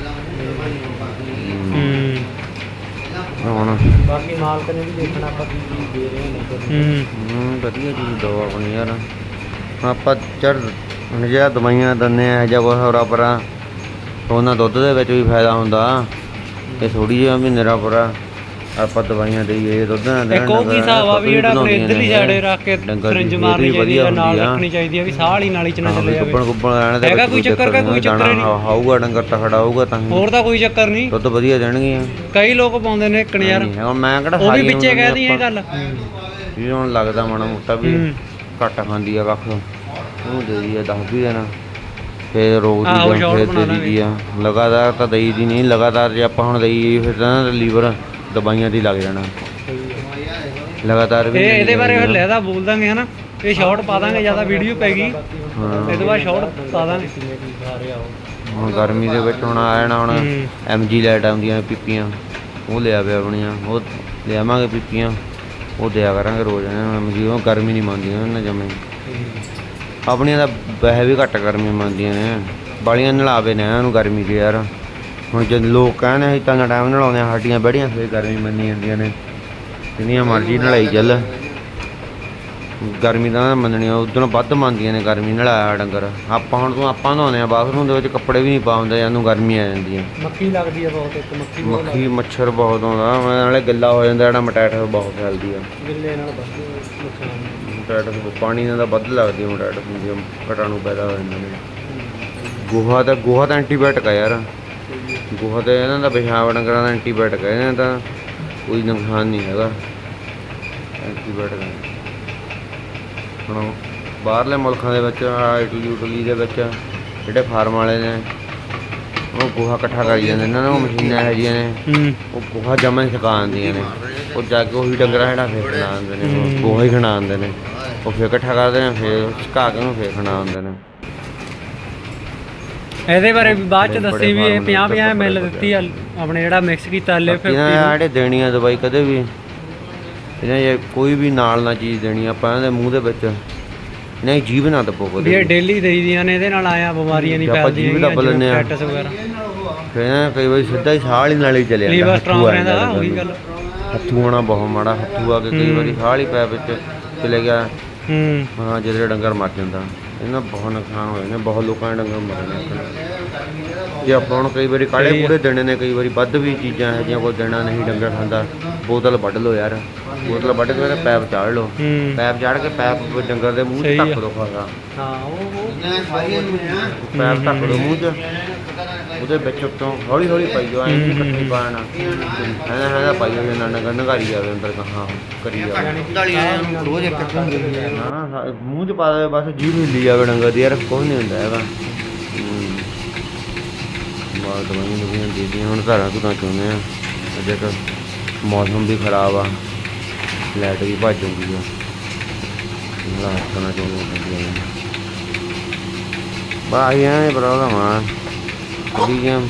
ਹੁਣ। ਬਾਕੀ ਮਾਲਕ ਨੇ ਵੀ ਦੇਖਣਾ ਆਪਾਂ ਕੀ ਚੀਜ਼ ਦੇ ਰਹੇ ਹਾਂ। ਨਹੀਂ ਦੇ ਰਹੇ। ਹੂੰ ਵਧੀਆ ਚੀਜ਼ ਦੋ ਆਪਣੀ ਯਾਰ। ਆਪਾਂ ਚੜ ਜਿਹੜਾ ਦਵਾਈਆਂ ਦਿੰਦੇ ਆ ਜਾਂ ਕੋਈ ਹੋਰਾ ਪਰਾਂ ਉਹਨਾਂ ਦੁੱਧ ਦੇ ਵਿੱਚ ਵੀ ਫਾਇਦਾ ਹੁੰਦਾ। ਇਹ ਥੋੜੀ ਜਿਹੀ ਵੀ ਨਿਰਾ ਪਰਾ। ਆਪਾਂ ਦਵਾਈਆਂ ਦੇਈਏ ਦੁੱਧ ਦੇਣ ਇੱਕ ਉਹ ਕੀ ਹਿਸਾਬ ਆ ਵੀ ਜਿਹੜਾ ਆਪਣੇ ਇਧਰਲੀ ਸਾਈਡ ਰੱਖ ਕੇ ਦੀ ਫਰਿੰਜ ਮਾਰਨੀ ਚਾਹੀਦੀ ਆ ਨਾਲ। ਰੱਖਣੀ ਚਾਹੀਦੀ ਆ ਵੀ ਸਾਹ ਵਾਲੀ ਨਾਲੀ ਚ ਨਾ ਚੱਲੇ ਜਾਵੇ। ਗੁੱਬਣ ਗੁੱਬਣ ਰਹਿਣ ਦੇ ਹੈਗਾ ਕੋਈ ਚੱਕਰ ਕਿ ਕੋਈ ਚੱਕਰ ਨਹੀਂ? ਹਾਊਗਾ ਡੰਗਰ ਤਖੜਾ ਹੋਊਗਾ ਤਾਂ ਹੋਰ ਤਾਂ ਕੋਈ ਚੱਕਰ ਨਹੀਂ। ਦੁੱਧ ਵਧੀਆ ਦੇਣਗੀਆਂ। ਕਈ ਲੋਕ ਪਾਉਂਦੇ ਨੇ ਇੱਕ ਯਾਰ ਮੈਂ ਕਿਹੜਾ ਉਹ ਵੀ ਵਿੱਚੇ ਉਹਨਾਂ ਕਹਿ ਨੂੰ ਦਈਏ ਆਪਾਂ- ਗੱਲ। ਵੀ ਹੁਣ ਲੱਗਦਾ ਮਾੜਾ ਮੋਟਾ ਵੀ। ਘੱਟ ਖਾਂਦੀ ਆ ਕੱਖ ਉਹਨੂੰ ਦੇ ਦਈਏ 10 ਵੀ ਦੇਣਾ ਫੇਰ ਆਹੋ, ਦੀ ਫੇਰ ਦੇ ਦੀ ਆ। ਲਗਾਤਾਰ ਤਾਂ ਦਈ ਦੀ ਨਹੀਂ ਲਗਾਤਾਰ ਜੇ ਆਪਾਂ ਹੁਣ ਦਈਏ ਫਿਰ ਤਾਂ ਲੀਵਰ ਦਵਾਈਆਂ ਦੀ ਲੱਗ ਜਾਣਾ। ਲਗਾਤਾਰ ਵੀ ਇਹ ਨਹੀਂ ਇਹਦੇ ਬਾਰੇ ਫਿਰ। ਲੈਦਾ ਬੋਲ ਦਾਂਗੇ ਹਨਾ। ਇਹ ਸ਼ਾਰਟ ਪਾ ਦਾਂਗੇ ਜ਼ਿਆਦਾ ਵੀਡੀਓ ਪੈ ਗਈ। ਹਾਂ। ਇਹਦੇ ਬਾਅਦ ਸ਼ਾਰਟ ਪਾ ਦਾਂਗੇ। ਹੁਣ ਗਰਮੀ ਦੇ ਵਿੱਚ ਹੁਣ ਆ ਜਾਣਾ ਹੁਣ ਹੂੰ। ਐਮਜੀ ਲਾਈਟ ਆਉਂਦੀਆਂ ਨੇ ਪੀਪੀਆਂ। ਉਹ ਲਿਆ ਪਿਆ ਆਪਣੀਆਂ। ਉਹ ਲਿਆਵਾਂਗੇ ਪੀਪੀਆਂ। ਉਹ ਦਿਆ ਕਰਾਂਗੇ ਰੋਜ਼। ਐਮਜੀ ਉਹ ਗਰਮੀ ਨਹੀਂ ਮੰਨਦੀਆਂ ਉਹਨਾਂ ਜਮੇ ਆਪਣੀਆਂ ਤਾਂ ਵੈਸੇ ਵੀ ਘੱਟ ਗਰਮੀ ਮੰਨਦੀਆਂ ਨੇ। ਬਾਲੀਆਂ ਨਲਾਵੇ ਨੇ ਉਹਨੂੰ ਗਰਮੀ 'ਚ ਯਾਰ। ਹੁਣ ਜਦ ਲੋਕ ਕਹਿੰਦੇ ਅਸੀਂ ਤਾਂ ਟਾਈਮ ਨਲਾਉਂਦੇ ਹਾਂ ਸਾਡੀਆਂ ਬੜੀਆਂ ਫੇਰ ਗਰਮੀ ਮੰਨੀ ਜਾਂਦੀਆਂ ਨੇ। ਜਿੰਨੀਆਂ ਮਰਜ਼ੀ ਨਲਾਈ ਚੱਲ। ਗਰਮੀ ਦਾ ਮੰਨਣੀ ਉਦੋਂ ਵੱਧ ਮੰਨਦੀਆਂ ਨੇ ਗਰਮੀ ਨਲਾਇਆ ਡੰਗਰ। ਆਪਾਂ ਹੁਣ ਤੋਂ ਆਪਾਂ ਨਹਾਉਂਦੇ ਆ ਬਾਥਰੂਮ ਦੇ ਵਿੱਚ ਕੱਪੜੇ ਵੀ ਨਹੀਂ ਪਾਉਂਦੇ ਜਾਂਨੂੰ ਗਰਮੀ ਆ ਜਾਂਦੀ ਹੈ ਮੱਖੀ ਲੱਗਦੀ ਆ ਬਹੁਤ ਇੱਕ ਮੱਖੀ ਬਹੁਤ ਮੱਖੀ ਮੱਛਰ ਬਹੁਤ ਆਉਂਦਾ ਮੈਂ ਨਾਲੇ ਗਿੱਲਾ ਹੋ ਜਾਂਦਾ ਜਿਹੜਾ ਮਟੈਟ ਬਹੁਤ ਫੈਲਦੀ ਆ। ਗਿੱਲੇ ਨਾਲ ਵੱਧ ਨੁਕਸਾਨ ਮਟੈਟ ਪਾਣੀ ਨਾਲ ਵੱਧ ਲੱਗਦੀ ਆ ਮਟੈਟ ਹੁੰਦੀ ਆ ਕਟਾਣੂ ਪੈਦਾ ਹੋ ਜਾਂਦੇ ਨੇ। ਗੋਹਾ ਤਾਂ ਗੋਹਾ ਤਾਂ ਐਂਟੀਬਾਇਓਟਿਕ ਆ ਯਾਰ। ਗੋਹਾ ਤੇ ਇਹਨਾਂ ਦਾ ਪਿਸ਼ਾਬ ਡੰਗਰਾਂ ਦਾ ਐਂਟੀਬਾਇਓਟਿਕ ਹੈ ਇਹਨਾਂ ਦਾ ਕੋਈ ਨੁਕਸਾਨ ਨਹੀਂ ਹੈਗਾ। ਐਂਟੀਬਾਇਓਟਿਕ ਹੈ। ਹੁਣ ਬਾਹਰਲੇ ਮੁਲਕਾਂ ਦੇ ਵਿੱਚ ਇਟਲੀ ਉਟਲੀ ਦੇ ਵਿੱਚ ਜਿਹੜੇ ਫਾਰਮ ਵਾਲੇ ਨੇ ਉਹ ਗੋਹਾ ਇਕੱਠਾ ਕਰੀ ਜਾਂਦੇ ਨੇ ਨਾ ਉਹ ਮਸ਼ੀਨਾਂ ਇਹੋ ਜਿਹੀਆਂ ਨੇ ਹੂੰ। ਉਹ ਗੋਹਾ ਜਮਾਂ ਹੀ ਸੁਕਾ ਦਿੰਦੀਆਂ ਨੇ। ਉਹ ਜਾ ਕੇ ਉਹੀ ਡੰਗਰਾਂ ਹੇਠਾਂ ਫੇਰ ਖਣਾ ਆਉਂਦੇ ਨੇ ਉਹ ਗੋਹਾ ਹੀ ਖਣਾ ਆਉਂਦੇ ਨੇ। ਉਹ ਫੇਰ ਇਕੱਠਾ ਕਰਦੇ ਨੇ ਫੇਰ ਸੁਕਾ ਕੇ ਉਹਨੂੰ ਫੇਰ ਖਣਾ ਆਉਂਦੇ ਨੇ। ਇਹਦੇ ਬਾਰੇ ਵੀ ਬਾਅਦ ਚ ਦੱਸੀ ਵੀ ਇਹ ਫਾਰਮ ਨੇ 50 50 ਉੱਧਰ ਮਿਲ ਬੜੇ ਦਿੱਤੀ ਆ ਆਪਣੇ ਜਿਹੜਾ ਮਿਕਸ ਕੀਤਾ ਲੈ ਬਾਕੀ ਨੇ। ਜਿਹੜੇ ਦੇਣੀ ਆ ਦਵਾਈ ਕਦੇ ਵੀ ਇਹਨਾਂ ਜੇ ਕੋਈ ਵੀ ਨਾਲ ਨਾ ਚੀਜ਼ ਦੇਣੀ ਆਪਾਂ ਇਹਨਾਂ ਦੇ ਮੂੰਹ ਦੇ ਵਿੱਚ ਨਹੀਂ ਜੀਭ ਨਾ ਦੱਬੋ ਵੀ ਕਦੇ ਇਹ ਡੇਲੀ ਦੇਈਦੀਆਂ ਨੇ ਇਹਦੇ ਨਾਲ ਆਇਆ ਬਿਮਾਰੀਆਂ ਨਹੀਂ ਜੇ ਆਪਾਂ ਫੈਲਦੀਆਂ ਜੀਭ ਆ। ਸਟੈਟਸ ਵਗੈਰਾ। ਫਿਰ ਇਹਨਾਂ ਕਈ ਵਾਰੀ ਸਿੱਧਾ ਹੀ ਸਾਹ ਵਾਲੀ ਨਾਲ ਹੀ ਚਲੇ ਲੀਵਰ ਹੱਥੂ ਸਟਰੋਂਗ ਰਹਿੰਦਾ ਉਹੀ ਗੱਲ। ਹੱਥੂ ਆਉਣਾ ਬਹੁਤ ਮਾੜਾ ਹੱਥੂ ਆ ਕੇ ਕਈ ਹੂੰ। ਵਾਰੀ ਸਾਹ ਵਾਲੀ ਪੈ ਵਿੱਚ ਚਲੇ ਗਿਆ। ਹੂੰ। ਹਾਂ ਜਿਹੜੇ ਡੰਗਰ ਮਰ ਜਾਂਦਾ। ਇਹਨਾਂ ਬਹੁਤ ਨੁਕਸਾਨ ਹੋਏ ਨੇ ਬਹੁਤ ਲੋਕਾਂ ਦੇ ਡੰਗਰ ਮਰੇ ਨੇ ਆਪਣੇ। ਜੇ ਆਪਾਂ ਹੁਣ ਕਈ ਵਾਰੀ ਆ। ਪੂਰੇ ਦੇਣੇ ਨੇ ਕਈ ਵਾਰੀ ਵੱਧ ਵੀ ਚੀਜ਼ਾਂ ਇਹੋ ਜਿਹੀਆਂ ਕੋਈ ਦੇਣਾ ਨਹੀਂ ਡੰਗਰ ਖਾਂਦਾ ਬੋਤਲ ਵੱਢ ਲਓ ਯਾਰ ਬੋਤਲ ਵੱਢ ਕੇ ਉਹਦੇ ਪੈਪ ਚਾੜ ਲਓ ਹੂੰ ਪੈਪ ਚਾੜ ਕੇ ਪੈਪ ਡੰਗਰ ਦੇ ਮੂੰਹ 'ਚ ਖਾਸਾ ਹਾਂ ਉਹ ਉਹ ਪੈਪ ਢੱਕ ਦਿਓ ਮੂੰਹ 'ਚ ਉਹਦੇ ਵਿੱਚ ਉੱਤੋਂ ਹੌਲੀ ਹੌਲੀ ਪਾਈ ਜਾਓ ਐਂ ਨਹੀਂ ਇਕੱਠੀ ਪਾਣਾ। ਹੈਨਾ ਹੈਨਾ ਪਾਈ ਜਾਓ ਜੇ ਨਾ ਡੰਗਰ ਨਗਾਰੀ ਜਾਵੇ ਅੰਦਰ ਕਹਾਂ ਕਰੀ ਜਾਵੇ। ਰੋਜ਼ ਇੱਕ ਹੁੰਦੀ ਹੈ। ਮੂੰਹ 'ਚ ਪਾ ਦੇ ਬਸ ਜੀਭ ਹਿੱਲੀ ਜਾਵੇ ਡੰਗਰ ਦੀ ਯਾਰ ਕੁਝ ਨਹੀਂ ਹੁੰਦਾ ਹੈਗਾ। ਮਾਲ ਦਵਾਈਆਂ ਦੁਨੀਆਂ ਦੇ ਦੀਆਂ ਹੁਣ ਘਰਾਂ ਘੁਰਾਂ ਚੋਂਦੇ ਆ। ਅਜੇ ਤਾਂ ਮੌਸਮ ਵੀ ਖਰਾਬ ਆ। ਲਾਈਟ ਵੀ ਭੱਜ ਜਾਂਦੀ ਆ। ਲਾਸਟਾਂ ਚੋਂਦੇ ਪੈਂਦੀਆਂ ਨੇ ਬਾਈ ਐ ਪ੍ਰੋਬਲਮ ਆ ਕੁੜੀਆਂ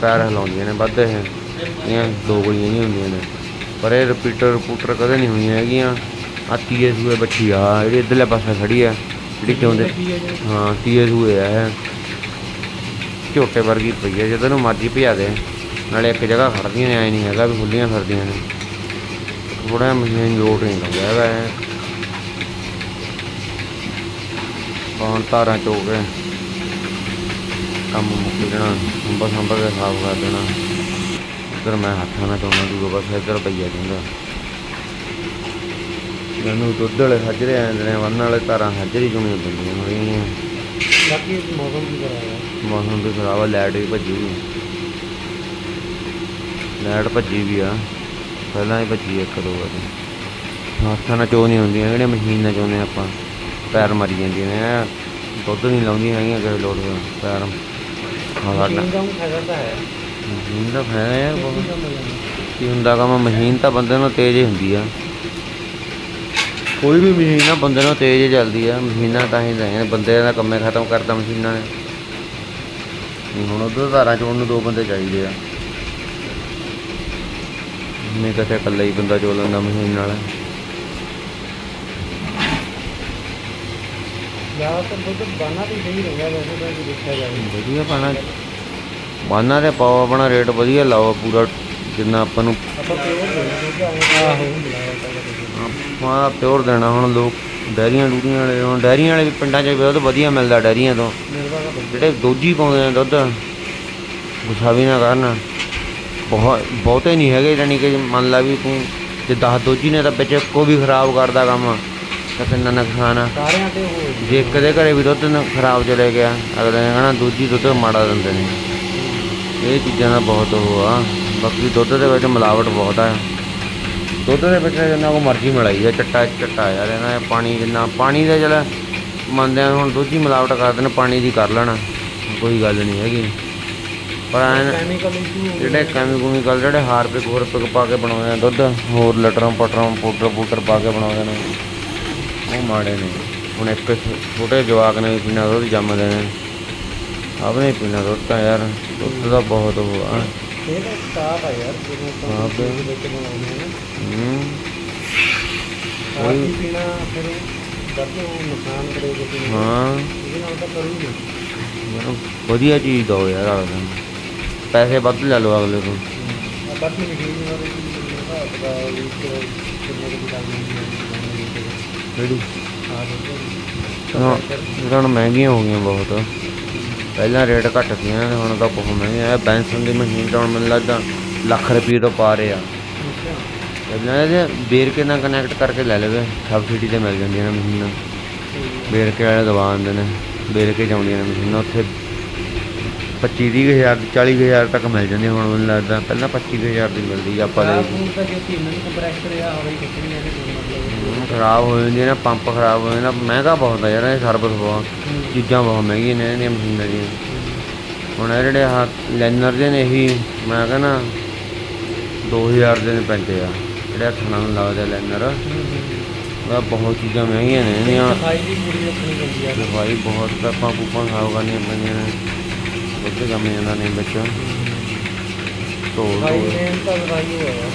ਪੈਰ ਹਿਲਾਉਂਦੀਆਂ ਨੇ ਵੱਧ ਇਹ। ਇਹ ਦੋ ਗੋਲੀਆਂ ਨਹੀਂ ਹੁੰਦੀਆਂ ਨੇ। ਪਰ ਇਹ ਰਿਪੀਟਰ ਰਿਪੂਟਰ ਕਦੇ ਨਹੀਂ ਹੋਈਆਂ ਹੈਗੀਆਂ। ਆ ਤੀਏ ਸੂਏ ਬੱਚੀ ਆ ਜਿਹੜੀ ਇੱਧਰਲੇ ਪਾਸੇ ਖੜੀ ਆ। ਜਿਹੜੀ ਚੋਂਦੇ ਹਾਂ ਤੀਏ ਸੂਏ ਆ ਝੋਟੇ ਵਰਗੀ ਪਈ ਆ ਜਦੋਂ ਨੂੰ ਮਰਜ਼ੀ ਭਜਾ ਦੇ। ਨਾਲੇ ਇੱਕ ਜਗ੍ਹਾ ਖੜਦੀਆਂ ਨੇ ਐ ਨਹੀਂ ਹੈਗਾ ਵੀ ਖੁੱਲੀਆਂ ਫਿਰਦੀਆਂ ਨੇ। ਥੋੜਾ ਮਸ਼ੀਨ ਲੋਟ ਨਹੀਂ ਲੱਗਿਆ ਹੈਗਾ ਇਹ। ਕੌਣ ਤਾਰਾਂ ਚੋ ਕੇ। ਕੰਮ ਮੁੱਕ ਜਾਣਾ ਸੰਭਾ ਸੰਭਾ ਕੇ ਸਾਫ਼ ਕਰ ਦੇਣਾ। ਇੱਧਰ ਮੈਂ ਹੱਥਾਂ ਨਾਲ ਚੋਣਾ ਦੂਗਾ ਬਸ ਇੱਧਰ ਪਈਆ ਜਾਂਦਾ ਮੈਨੂੰ ਦੁੱਧ ਵਾਲੇ ਹਜਰੇ ਆਉਂਦੇ ਨੇ ਵੰਨ ਵਾਲੇ ਤਾਰਾਂ ਹਜਰੀ ਚੁਣੀਆਂ ਪੈਂਦੀਆਂ ਹੋਈਆਂ ਬਾਕੀ ਮੌਸਮ ਕੀ ਕਰਾਇਆ ਮੌਸਮ ਵੀ ਖਰਾਬ ਆ ਲਾਈਟ ਵੀ ਭੱਜੀ ਵੀ ਲਾਈਟ ਭੱਜੀ ਵੀ ਆ ਪਹਿਲਾਂ ਹੀ ਭੱਜੀ ਇੱਕ ਦੋ ਵਾਰੀ। ਹੱਥਾਂ ਨਾਲ ਚੋ ਨਹੀਂ ਹੁੰਦੀਆਂ ਜਿਹੜੀਆਂ ਮਸ਼ੀਨ ਨਾਲ ਚੋਨੇ ਆਪਾਂ? ਪੈਰ ਮਰੀ ਜਾਂਦੀਆਂ ਨੇ ਦੁੱਧ ਨਹੀਂ ਲਾਉਂਦੀਆਂ ਹੈਗੀਆਂ ਕਿਸੇ ਲੋੜ ਪੈਰ। ਹਾਂ ਸਾਡਾ। ਮਸ਼ੀਨ ਦਾ ਊਂ ਫਾਇਦਾ ਤਾਂ ਹੈ। ਮਸ਼ੀਨ ਦਾ ਫਾਇਦਾ ਯਾਰ ਬਹੁਤ। ਕੀ ਕੰਮ ਜਾਂਦਾ ਕੀ ਹੁੰਦਾ ਕੰਮ ਮਸ਼ੀਨ ਤਾਂ ਬੰਦੇ ਨੂੰ ਤੇਜ਼ ਹੀ ਹੁੰਦੀ ਆ। ਕੋਈ ਵੀ ਮਸ਼ੀਨ ਨਾ ਬੰਦੇ ਨੂੰ ਤੇਜ਼ ਹੀ ਚੱਲਦੀ ਆ। ਮਸ਼ੀਨਾਂ ਤਾਂ ਹੀ ਤਾਂ ਬੰਦੇ ਦਾ ਕੰਮੇ ਖਤਮ ਕਰਤਾ ਮਸ਼ੀਨਾਂ ਨੇ। ਨਹੀਂ ਹੁਣ ਉਧਰ ਧਾਰਾਂ ਚੋਣ ਨੂੰ ਦੋ ਬੰਦੇ ਚਾਹੀਦੇ ਆ। ਨਹੀਂ ਤਾਂ ਇਕੱਲਾ ਹੀ ਬੰਦਾ ਚੋ ਲੈਂਦਾ ਮਸ਼ੀਨ ਨਾਲ। ਜ਼ਿਆਦਾਤਰ ਦੁੱਧ ਬਾਨਾ ਤੇ ਸਹੀ ਰਹਿੰਦਾ ਵੈਸੇ ਤਾਂ ਜੇ ਦੇਖਿਆ ਜਾਵੇ। ਵਧੀਆ ਪਾਣਾ ਬਾਨਾ ਤੇ ਪਾਓ ਆਪਣਾ ਰੇਟ ਵਧੀਆ ਲਾਓ ਪੂਰਾ ਜਿੰਨਾ ਆਪਾਂ ਨੂੰ ਆਪਾਂ ਪਿਓਰ ਦੁੱਧ ਆਹੋ। ਆਪਾਂ ਦੇਣਾ ਹੁਣ ਲੋਕ ਡੈਰੀਆਂ ਡੂਰੀਆਂ ਵਾਲੇ ਹੁਣ ਡੈਰੀਆਂ ਵਾਲੇ ਵੀ ਪਿੰਡਾਂ 'ਚ ਬਹੁਤ ਵਧੀਆ ਮਿਲਦਾ ਡੈਰੀਆਂ ਤੋਂ। ਜਿਹੜੇ ਦੋਜੀ ਪਾਉਂਦੇ ਨੇ ਦੁੱਧ ਗੁੱਸਾ ਵੀ ਨਾ ਕਰਨ ਬਹੁਤ ਬਹੁਤੇ ਨਹੀਂ ਹੈਗੇ ਜਾਣੀ ਕਿ ਮੰਨ ਲਾ ਵੀ ਤੂੰ ਜੇ 10 ਦੋਜੀ ਨੇ ਤਾਂ ਵਿੱਚ ਇੱਕੋ ਵੀ ਖਰਾਬ ਕਰਦਾ ਕੰਮ। ਤਾਂ ਕਿੰਨਾ ਨੁਕਸਾਨ ਆ ਸਾਰਿਆਂ ਤੇ ਉਹ ਜੇ ਇੱਕ ਦੇ ਘਰੇ ਵੀ ਦੁੱਧ ਨ- ਖਰਾਬ ਚਲੇ ਗਿਆ ਅਗਲੇ ਨੇ ਕਹਣਾ ਦੂਜੀ ਦੁੱਧ ਮਾੜਾ ਦਿੰਦੇ ਨੇ। ਇਹ ਚੀਜ਼ਾਂ ਦਾ ਬਹੁਤ ਉਹ ਆ। ਬਾਕੀ ਦੁੱਧ ਦੇ ਵਿੱਚ ਮਿਲਾਵਟ ਬਹੁਤ ਆ। ਦੁੱਧ ਦੇ ਵਿੱਚ ਜਿੰਨਾ ਕੋ ਮਰਜ਼ੀ ਮਿਲਾਈ ਆ ਚਿੱਟਾ ਚਿੱਟਾ ਯਾਰ ਇਹਨਾਂ ਨੇ ਪਾਣੀ ਜਿੰਨਾ ਪਾਣੀ ਦਾ ਜਿਹੜਾ ਮੰਨਦੇ ਆ ਹੁਣ ਦੂਜੀ ਮਿਲਾਵਟ ਕਰਦੇ ਨੇ ਪਾਣੀ ਦੀ ਕਰ ਲੈਣਾ। ਕੋਈ ਗੱਲ ਨਹੀਂ ਹੈਗੀ। ਪਰ ਐਨ ਕੈਮੀਕਲ ਇਸ਼ੂ ਜਿਹੜੇ ਕੈਮੀਕਲ ਜਿਹੜੇ ਹਾਰਪਿਕ ਹੋਰਪਿਕ ਪਾ ਕੇ ਬਣਾਉਂਦੇ ਆ ਦੁੱਧ ਹੋਰ ਲਟਰਾਂ ਪਟਰਾਂ ਪਾਊਡਰ ਪੂਡਰ ਪਾ ਕੇ ਬਣਾਉਂਦੇ ਨੇ। ਉਹ ਮਾੜੇ ਨੇ। ਹੁਣ ਇੱਕ ਛੋਟੇ ਜਵਾਕ ਨੇ ਵੀ ਪੀਣਾ ਦੁੱਧ ਜੰਮਦੇ ਨੇ ਆਪਣੇ ਪੀਣਾ ਦੁੱਧ ਤਾਂ ਯਾਰ ਦੁੱਧ ਦਾ ਬਹੁਤ ਉਹ ਆ। ਇਹ ਤਾਂ ਸਟਾਫ ਆ ਯਾਰ ਜਿਵੇਂ ਹਾਂ ਆਪਾਂ ਫਿਰ। ਦੇ ਵਿੱਚ ਬਣਾਉਂਦੇ ਆ ਨਾ। ਹੂੰ। ਹੀ ਪੀਣਾ ਫਿਰ ਵੱਧ ਉਹ ਨੁਕਸਾਨ ਕਰੇਗਾ ਹਾਂ। ਇਹਦੇ ਨਾਲ ਤਾਂ ਕਰੂ ਹੀ ਨਹੀਂ ਯਾਰ ਵਧੀਆ ਚੀਜ਼ ਦੋ ਯਾਰ ਨੂੰ। ਪੈਸੇ ਵੱਧ ਲੈ ਲਓ ਅਗਲੇ ਤੋਂ। ਆ ਬਾਕੀ ਮਸ਼ੀਨ ਵਾਲੇ ਦੀ ਹਿਸਾਬ ਦਾ ਵੀ ਕਿੰਨੇ ਕੁ ਕੰਮ ਹੁੰਦੀ ਹਾਂ ਇਹਨਾਂ ਹੁਣ ਮਹਿੰਗੀਆਂ ਹੋ ਗਈਆਂ ਬਹੁਤ। ਪਹਿਲਾਂ ਰੇਟ ਘੱਟ ਸੀਆਂ ਹੁਣ ਤਾਂ ਬਹੁਤ ਮਹਿੰਗੀਆਂ ਆ। ਬੈਂਸਨ ਦੀ ਮਸ਼ੀਨ ਤਾਂ ਹੁਣ ਮੈਨੂੰ ਲੱਗਦਾ ਲੱਖ ਰੁਪਏ ਤੋਂ ਪਾ ਰਹੇ ਆ ਪਹਿਲਾਂ ਇਹਦੇ ਵੇਰਕੇ ਨਾਲ ਕਨੈਕਟ ਕਰਕੇ ਲੈ ਲਵੇ ਸਬਸਿਡੀ ਤੇ ਮਿਲ ਜਾਂਦੀਆਂ ਨੇ ਮਸ਼ੀਨਾਂ। ਵੇਰਕੇ ਵਾਲੇ ਦਵਾ ਦਿੰਦੇ ਨੇ ਵੇਰਕੇ 'ਚ ਆਉਂਦੀਆਂ ਨੇ ਮਸ਼ੀਨਾਂ ਉੱਥੇ 25 ਤੀਹ ਹਜ਼ਾਰ ਦੀ 40 ਹਜ਼ਾਰ ਤੱਕ ਮਿਲ ਜਾਂਦੀਆਂ ਹੁਣ ਮੈਨੂੰ ਲੱਗਦਾ। ਪਹਿਲਾਂ 25 ਹਜ਼ਾਰ ਦੀ ਮਿਲਦੀ ਆਪਾਂ ਦੇ ਫੋਨ ਤਾਂ ਜੇ ਤਿੰਨ ਨੂੰ ਕੰਪਰੈਸਰ ਆ ਹੋਵੇ ਕਿਤੇ ਨਹੀਂ ਇਹਦੇ ਮਤਲਬ ਖਰਾਬ ਹੋ ਜਾਂਦੀ ਹੈ ਨਾ ਪੰਪ ਖਰਾਬ ਹੋ ਜਾਂਦਾ ਮਹਿੰਗਾ ਬਹੁਤ ਆ ਯਾਰ ਇਹ ਸਰਵਿਸ ਬਹੁਤ ਚੀਜ਼ਾਂ ਬਹੁਤ ਮਹਿੰਗੀਆਂ ਨੇ ਇਹਦੀਆਂ ਮਸ਼ੀਨਾਂ ਦੀਆਂ। ਹੁਣ ਇਹ ਜਿਹੜੇ ਆਹ ਲੈਨਰ ਦੇ ਨੇ ਇਹੀ ਮੈਂ ਕਹਿੰਦਾ 2000 ਦੇ ਨੇ ਪੈਂਦੇ ਆ। ਜਿਹੜੇ ਹੱਥਾਂ ਨਾਲ ਲੱਗਦੇ ਲੈਨਰ ਉਹ ਬਹੁਤ ਚੀਜ਼ਾਂ ਮਹਿੰਗੀਆਂ ਨੇ ਇਹਦੀਆਂ ਸਫ਼ਾਈ ਦੀ ਪੂਰੀ ਰੱਖਣੀ ਪੈਂਦੀ ਆ। ਸਫ਼ਾਈ ਬਹੁਤ ਪੈਪਾਂ ਪੂਪਾਂ ਸਾਫ਼ ਕਰਨੀਆਂ ਪੈਂਦੀਆਂ ਨੇ। ਉੱਥੇ ਕੰਮ ਜਾਂਦਾ ਨੇ ਵਿੱਚ। ਧੋ ਸਫ਼ਾਈ ਧੋ ਨੇ ਤਾਂ ਸਫ਼ਾਈ ਹੋਇਆ।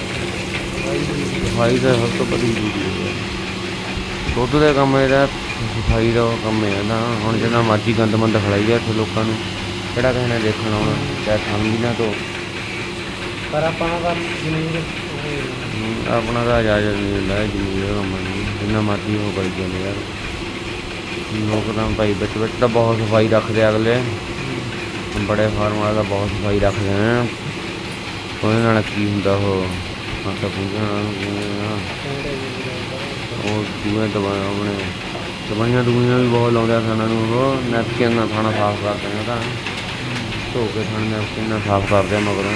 ਸਫ਼ਾਈ ਦੀ ਦਾ ਸਭ ਤੋਂ ਵੱਡੀ ਜ਼ਰੂਰੀ ਹੈ। ਦੁੱਧ ਦੇ ਕੰਮ ਇਹਦਾ ਸਫ਼ਾਈ ਦਾ ਉਹ ਕੰਮ ਹੈ ਨਾ। ਹੁਣ ਜਿੰਨਾ ਮਰਜ਼ੀ ਗੰਦ ਮੰਦ ਖਲਾਈ ਜਾ ਇੱਥੇ ਲੋਕਾਂ ਨੂੰ। ਕਿਹੜਾ ਨੇ ਦੇਖਣ ਆਉਣਾ ਚਾਹੇ ਸਮਝ ਨਾ ਤੋਂ ਪਰ ਆਪਾਂ ਦਾ ਜ਼ਮੀਨ ਆਪਣਾ ਤਾਂ ਇਜਾਜ਼ਤ ਨਹੀਂ ਹੁੰਦਾ ਇਹ ਜ਼ਮੀਨ ਦਾ ਕੰਮ। ਨਹੀਂ ਜਿੰਨਾ ਮਰਜ਼ੀ ਉਹ ਕਰੀ ਜਾਂਦੇ ਯਾਰ ਲੋਕ ਤਾਂ ਭਾਈ ਵਿੱਚ ਵਿੱਚ ਤਾਂ ਬਹੁਤ ਸਫ਼ਾਈ ਰੱਖਦੇ ਅਗਲੇ। ਬੜੇ ਫਾਰਮ ਵਾਲੇ ਦਾ ਬਹੁਤ ਸਫ਼ਾਈ ਰੱਖਦੇ ਨੇ। ਉਹਦੇ ਨਾਲ ਕੀ ਹੁੰਦਾ ਉਹ? ਮਾਤਾ ਪੂਜਾ ਉਹ ਦੂਏ ਦਵਾ ਆਪਣੇ ਦਵਾਈਆਂ ਦੂਈਆਂ ਵੀ ਬਹੁਤ ਲਾਉਂਦੇ ਆ ਖਾਣਾ ਨੂੰ ਉਹ। ਨੈਪਕਿਨ ਨਾਲ ਖਾਣਾ ਸਾਫ਼ ਕਰਦੇ ਨੇ ਤਾਂ ਧੋ ਕੇ ਖਾਣਾ ਨੈਪਕਿਨ ਨਾਲ ਸਾਫ਼ ਕਰਦੇ ਆ ਮਗਰੋਂ।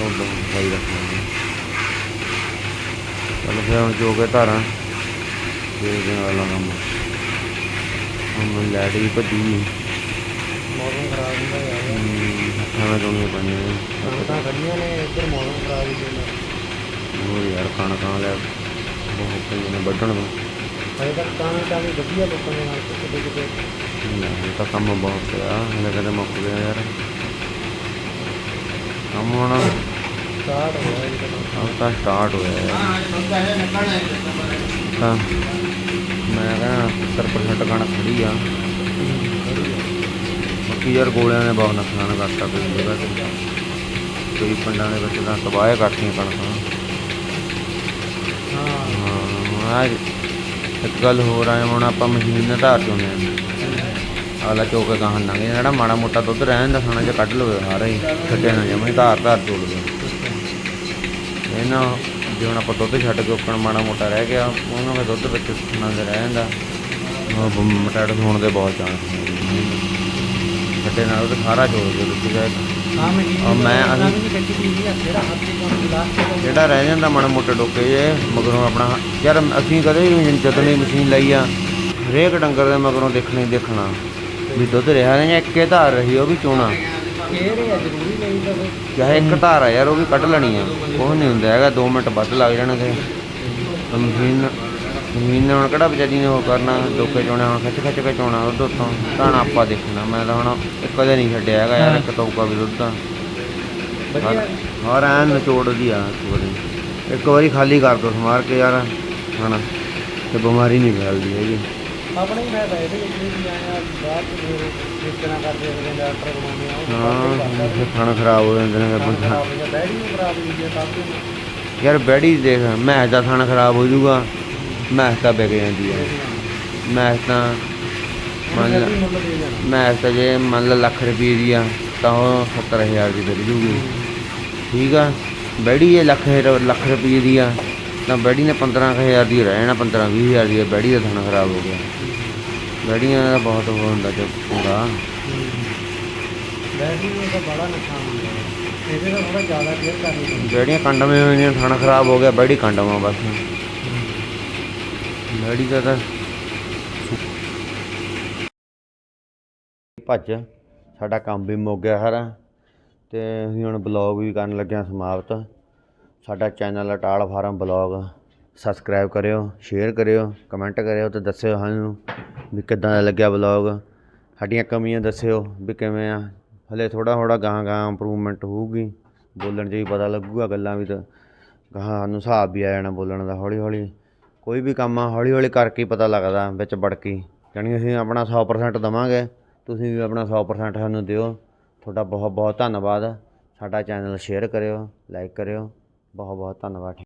ਉਹ ਬਹੁਤ ਸਫ਼ਾਈ ਰੱਖਦੇ ਨੇ। ਚੱਲ ਫਿਰ ਹੁਣ ਜੋ ਕੇ ਧਾਰਾਂ ਤੇ ਦੇ ਨਾਲ ਕੰਮ ਹੁਣ ਲੈਟ ਵੀ ਭੱਜੀ। ਹਮ, ਹੱਥਾਂ ਨਾਲ ਧੋਣੀਆਂ ਪੈਣੀਆਂ ਨੇ। ਇੱਧਰ ਮੌਸਮ ਖਰਾਬ ਹੀ ਚੱਲਦਾ ਹੋਰ ਯਾਰ ਖਾਣਾ ਖਾਣ ਲਿਆ। ਬਹੁਤ ਪਈਆਂ ਨੇ ਵੱਢਣ ਨੂੰ ਹਜੇ ਤੱਕ ਤਾਂ ਤਾਂ ਵੀ ਵਧੀਆ ਲੋਕਾਂ ਦੇ ਨਾਲ ਕਿਤੇ ਕਿਤੇ। ਨਹੀਂ ਤਾਂ ਕੰਮ ਬਹੁਤ ਪਿਆ। ਹਲੇ ਕਦੇ ਮੁੱਕ ਗਿਆ ਯਾਰ। ਕੰਮ ਹੁਣ ਸਟਾਰਟ ਹੋਇਆ ਇਹ ਤਾਂ। ਹੁਣ ਤਾਂ ਸਟਾਰਟ ਹੋਇਆ ਯਾਰ। ਤਾਂ ਮੈਂ ਕਹਿੰਦਾ 70% ਕਣਕ ਖੜੀ ਆ। ਬਾਕੀ ਯਾਰ ਗੋਲਿਆਂ ਨੇ ਬਹੁਤ ਨੁਕਸਾਨ ਕਰਤਾ ਕਈ ਜਗ੍ਹਾ ਤੇ ਕਈ ਪਿੰਡਾਂ ਦੇ ਵਿੱਚ ਤਾਂ ਤਬਾਹ ਕਰਤੀਆਂ ਕਣਕਾਂ। ਹਾਂ ਇੱਕ ਗੱਲ ਹੋਰ ਆ ਹੁਣ ਆਪਾਂ ਮਸ਼ੀਨ ਨਾਲ ਧਾਰ ਚੋਣੇ ਆ ਅਗਲਾ ਚੋ ਕੇ ਗਾਹਾਂ ਲੰਘ ਜਿਹੜਾ ਮਾੜਾ ਮੋਟਾ ਦੁੱਧ ਰਹਿ ਜਾਂਦਾ ਖਾਣਾ ਚ ਕੱਢ ਲਵੇ ਸਾਰਾ ਹੀ ਛੱਡਿਆ ਨਾ ਜਮੇ ਧਾਰ ਧਾਰ ਚੋ ਲਵੇ। ਇਹ ਨਾ, ਜੇ ਹੁਣ ਆਪਾਂ ਦੁੱਧ ਛੱਡ ਕੇ ਉੱਕਣ ਮਾੜਾ ਮੋਟਾ ਰਹਿ ਗਿਆ, ਉਹਨਾਂ ਦਾ ਦੁੱਧ ਵਿੱਚ ਖਾਣਾ ਦੇ ਰਹਿ ਜਾਂਦਾ ਉਹ ਮਟਾੜ ਹੋਣ ਦੇ ਬਹੁਤ ਚਾਂਸ ਛੱਡੇ ਨਾਲ ਉਹ ਸਾਰਾ ਚੋ ਲਵੇ ਦੁੱਧ ਦਾ ਹਾਂ ਮੈਂ ਔਰ ਮੈਂ ਅਸੀਂ- ਜਿਹੜਾ ਰਹਿ ਜਾਂਦਾ ਮਾੜਾ ਮੋਟੇ ਡੋਕੇ ਜੇ ਮਗਰੋਂ ਆਪਣਾ ਯਾਰ ਅਸੀਂ ਕਦੇ ਵੀ ਜਦੋਂ ਦੀ ਮਸ਼ੀਨ ਲਈ ਆ। ਹਰੇਕ ਡੰਗਰ ਦੇ ਮਗਰੋਂ ਦੇਖਣਾ ਦੇਖਣਾ। ਵੀ ਦੁੱਧ ਰਿਹਾ ਜਾਂ ਇੱਕੇ ਧਾਰ ਰਹੀ ਉਹ ਵੀ ਚੋਣਾ। ਨਹੀਂ ਚਾਹੇ ਇੱਕ ਧਾਰ ਆ ਯਾਰ ਉਹ ਵੀ ਕੱਢ ਲੈਣੀ ਆ। ਉਹ ਨਹੀਂ ਹੁੰਦਾ ਹੈਗਾ 2 ਮਿੰਟ ਵੱਧ ਲੱਗ ਜਾਣਗੇ। ਤਾਂ ਮਸ਼ੀਨ ਮਸ਼ੀਨ ਨੇ ਹੁਣ ਕਿਹੜਾ ਵਿਚਾਰੀ ਨੇ ਉਹ ਕਰਨਾ ਡੋਕੇ ਚੋਣਾ ਹੁਣ ਖਿੱਚ ਖਿੱਚ ਕੇ ਚੋਣਾ ਦੁੱਧ ਉੱਤੋਂ ਤਾਂ ਆਪਾਂ ਦੇਖਣਾ ਮੈਂ ਤਾਂ ਹੁਣ ਇੱਕ ਕਦੇ ਨਹੀਂ ਛੱਡਿਆ ਹੈਗਾ ਯਾਰ ਇੱਕ ਟੋਕਾ ਵੀ ਦੁੱਧ ਦਾ ਹੋਰ ਐਨ ਨਿਚੋੜ ਦੀ ਆ ਵਾਰੀ। ਇੱਕ ਵਾਰੀ ਖਾਲੀ ਕਰ ਦੋ ਸਮਾਰ ਕੇ ਯਾਰ ਹਣਾ ਤੇ ਬਿਮਾਰੀ ਨਹੀਂ ਫੈਲਦੀ ਹੈਗੀ। ਆਪਣੇ ਹੀ ਫਾਇਦਾ ਇਹਦੇ ਵਿੱਚ ਵੀ ਆਇਆ ਬਾਅਦ ਚ ਫਿਰ ਜਿਸ ਤਰ੍ਹਾਂ ਕਰਦੇ ਅਗਲੇ ਡਾਕਟਰ ਬਣਾਉਂਦੇ ਆ ਹਾਂ ਖਾਣਾ ਖਰਾਬ ਹੋ ਜਾਂਦੇ ਨੇ ਬੰਦਾ ਬੈਡੀ ਖਰਾਬ ਹੋ ਤੋਂ ਯਾਰ ਬੈੜੀ ਦੇਖ ਮੈਚ ਦਾ ਖਾਣਾ ਖਰਾਬ ਹੋ ਜਾਊਗਾ ਮੈਸ ਤਾਂ ਵਿਕ ਜਾਂਦੀ ਹੈ ਮੈਸ ਤਾਂ ਮੰਨ ਲਾ ਮੁੱਲ ਦੇ ਜਾਣਾ ਮੈਸ ਤਾਂ ਜੇ ਮੰਨ ਲਾ ਲੱਖ ਰੁਪਏ ਦੀ ਆ ਤਾਂ ਉਹ 70000 ਦੀ ਵਿਕ ਜੂਗੀ। ਠੀਕ ਆ? ਬੈੜੀ ਇਹ ਲੱਖ ਲੱਖ ਰੁਪਏ ਦੀ ਆ ਤਾਂ ਬੈੜੀ ਨੇ 15000 ਦੀ ਰਹਿ ਜਾਣਾ 15 20000 ਦੀ ਬੈੜੀ ਦਾ ਥਣ ਖਰਾਬ ਹੋ ਗਿਆ। ਬੈੜੀਆਂ ਦਾ ਬਹੁਤ ਹੁੰਦਾ ਚ ਹੁੰਦਾ ਬੈਟਰੀ ਨੂੰ ਤਾਂ ਬੜਾ ਨੁਕਸਾਨ ਹੁੰਦਾ। ਹੈ ਇਹਦੇ ਦਾ ਥੋੜਾ ਜ਼ਿਆਦਾ ਕੇਅਰ ਕਰਨੀ ਪੈਂਦੀ। ਬੈੜੀਆਂ ਕੰਡਮੇ ਹੋਈਆਂ ਥਣ ਖਰਾਬ ਹੋ ਗਿਆ ਬੈੜੀ ਕੰਡਮਾ ਬਸ। ਬੈੜੀ ਦਾ ਤਾਂ ਭੱਜ। ਸਾਡਾ ਕੰਮ ਵੀ ਮੁੱਕ ਗਿਆ ਸਾਰਾ। ਤੇ ਅਸੀਂ ਹੁਣ ਬਲੌਗ ਵੀ ਕਰਨ ਲੱਗਿਆ ਸਮਾਪਤ। ਸਾਡਾ channel Atal farm blog subscribe ਕਰਿਓ ਸ਼ੇਅਰ ਕਰਿਓ ਕਮੈਂਟ ਕਰਿਓ ਤੇ ਦੱਸਿਓ ਸਾਨੂੰ ਵੀ ਕਿੱਦਾਂ ਦਾ ਲੱਗਿਆ ਬਲੌਗ ਸਾਡੀਆਂ ਕਮੀਆਂ ਦੱਸਿਓ ਵੀ ਕਿਵੇਂ ਆ। ਹਲੇ ਥੋੜਾ ਥੋੜਾ ਗਾਂ ਗਾਂ ਇੰਪਰੂਵਮੈਂਟ ਹੋਊਗੀ। ਬੋਲਣ 'ਚ ਵੀ ਪਤਾ ਲੱਗੂਗਾ ਗੱਲਾਂ ਵੀ ਤਾਂ ਗਾਂ ਸਾਨੂੰ ਹਿਸਾਬ ਵੀ ਆ ਜਾਣਾ ਬੋਲਣ ਦਾ ਹੌਲੀ ਹੌਲੀ। ਕੋਈ ਵੀ ਕੰਮ ਆ ਹੌਲੀ ਹੌਲੀ ਕਰਕੇ ਹੀ ਪਤਾ ਲੱਗਦਾ ਵਿੱਚ ਵੜ ਕੇ ਜਾਣੀ ਅਸੀਂ ਆਪਣਾ 100% ਦੇਵਾਂਗੇ, ਤੁਸੀਂ ਵੀ ਆਪਣਾ 100% ਸਾਨੂੰ ਦਿਓ। ਤੁਹਾਡਾ ਬਹੁਤ ਬਹੁਤ ਧੰਨਵਾਦ। ਸਾਡਾ ਚੈਨਲ ਸ਼ੇਅਰ ਕਰਿਓ ਲਾਈਕ ਕਰਿਓ। ਬਹੁਤ ਬਹੁਤ ਧੰਨਵਾਦ।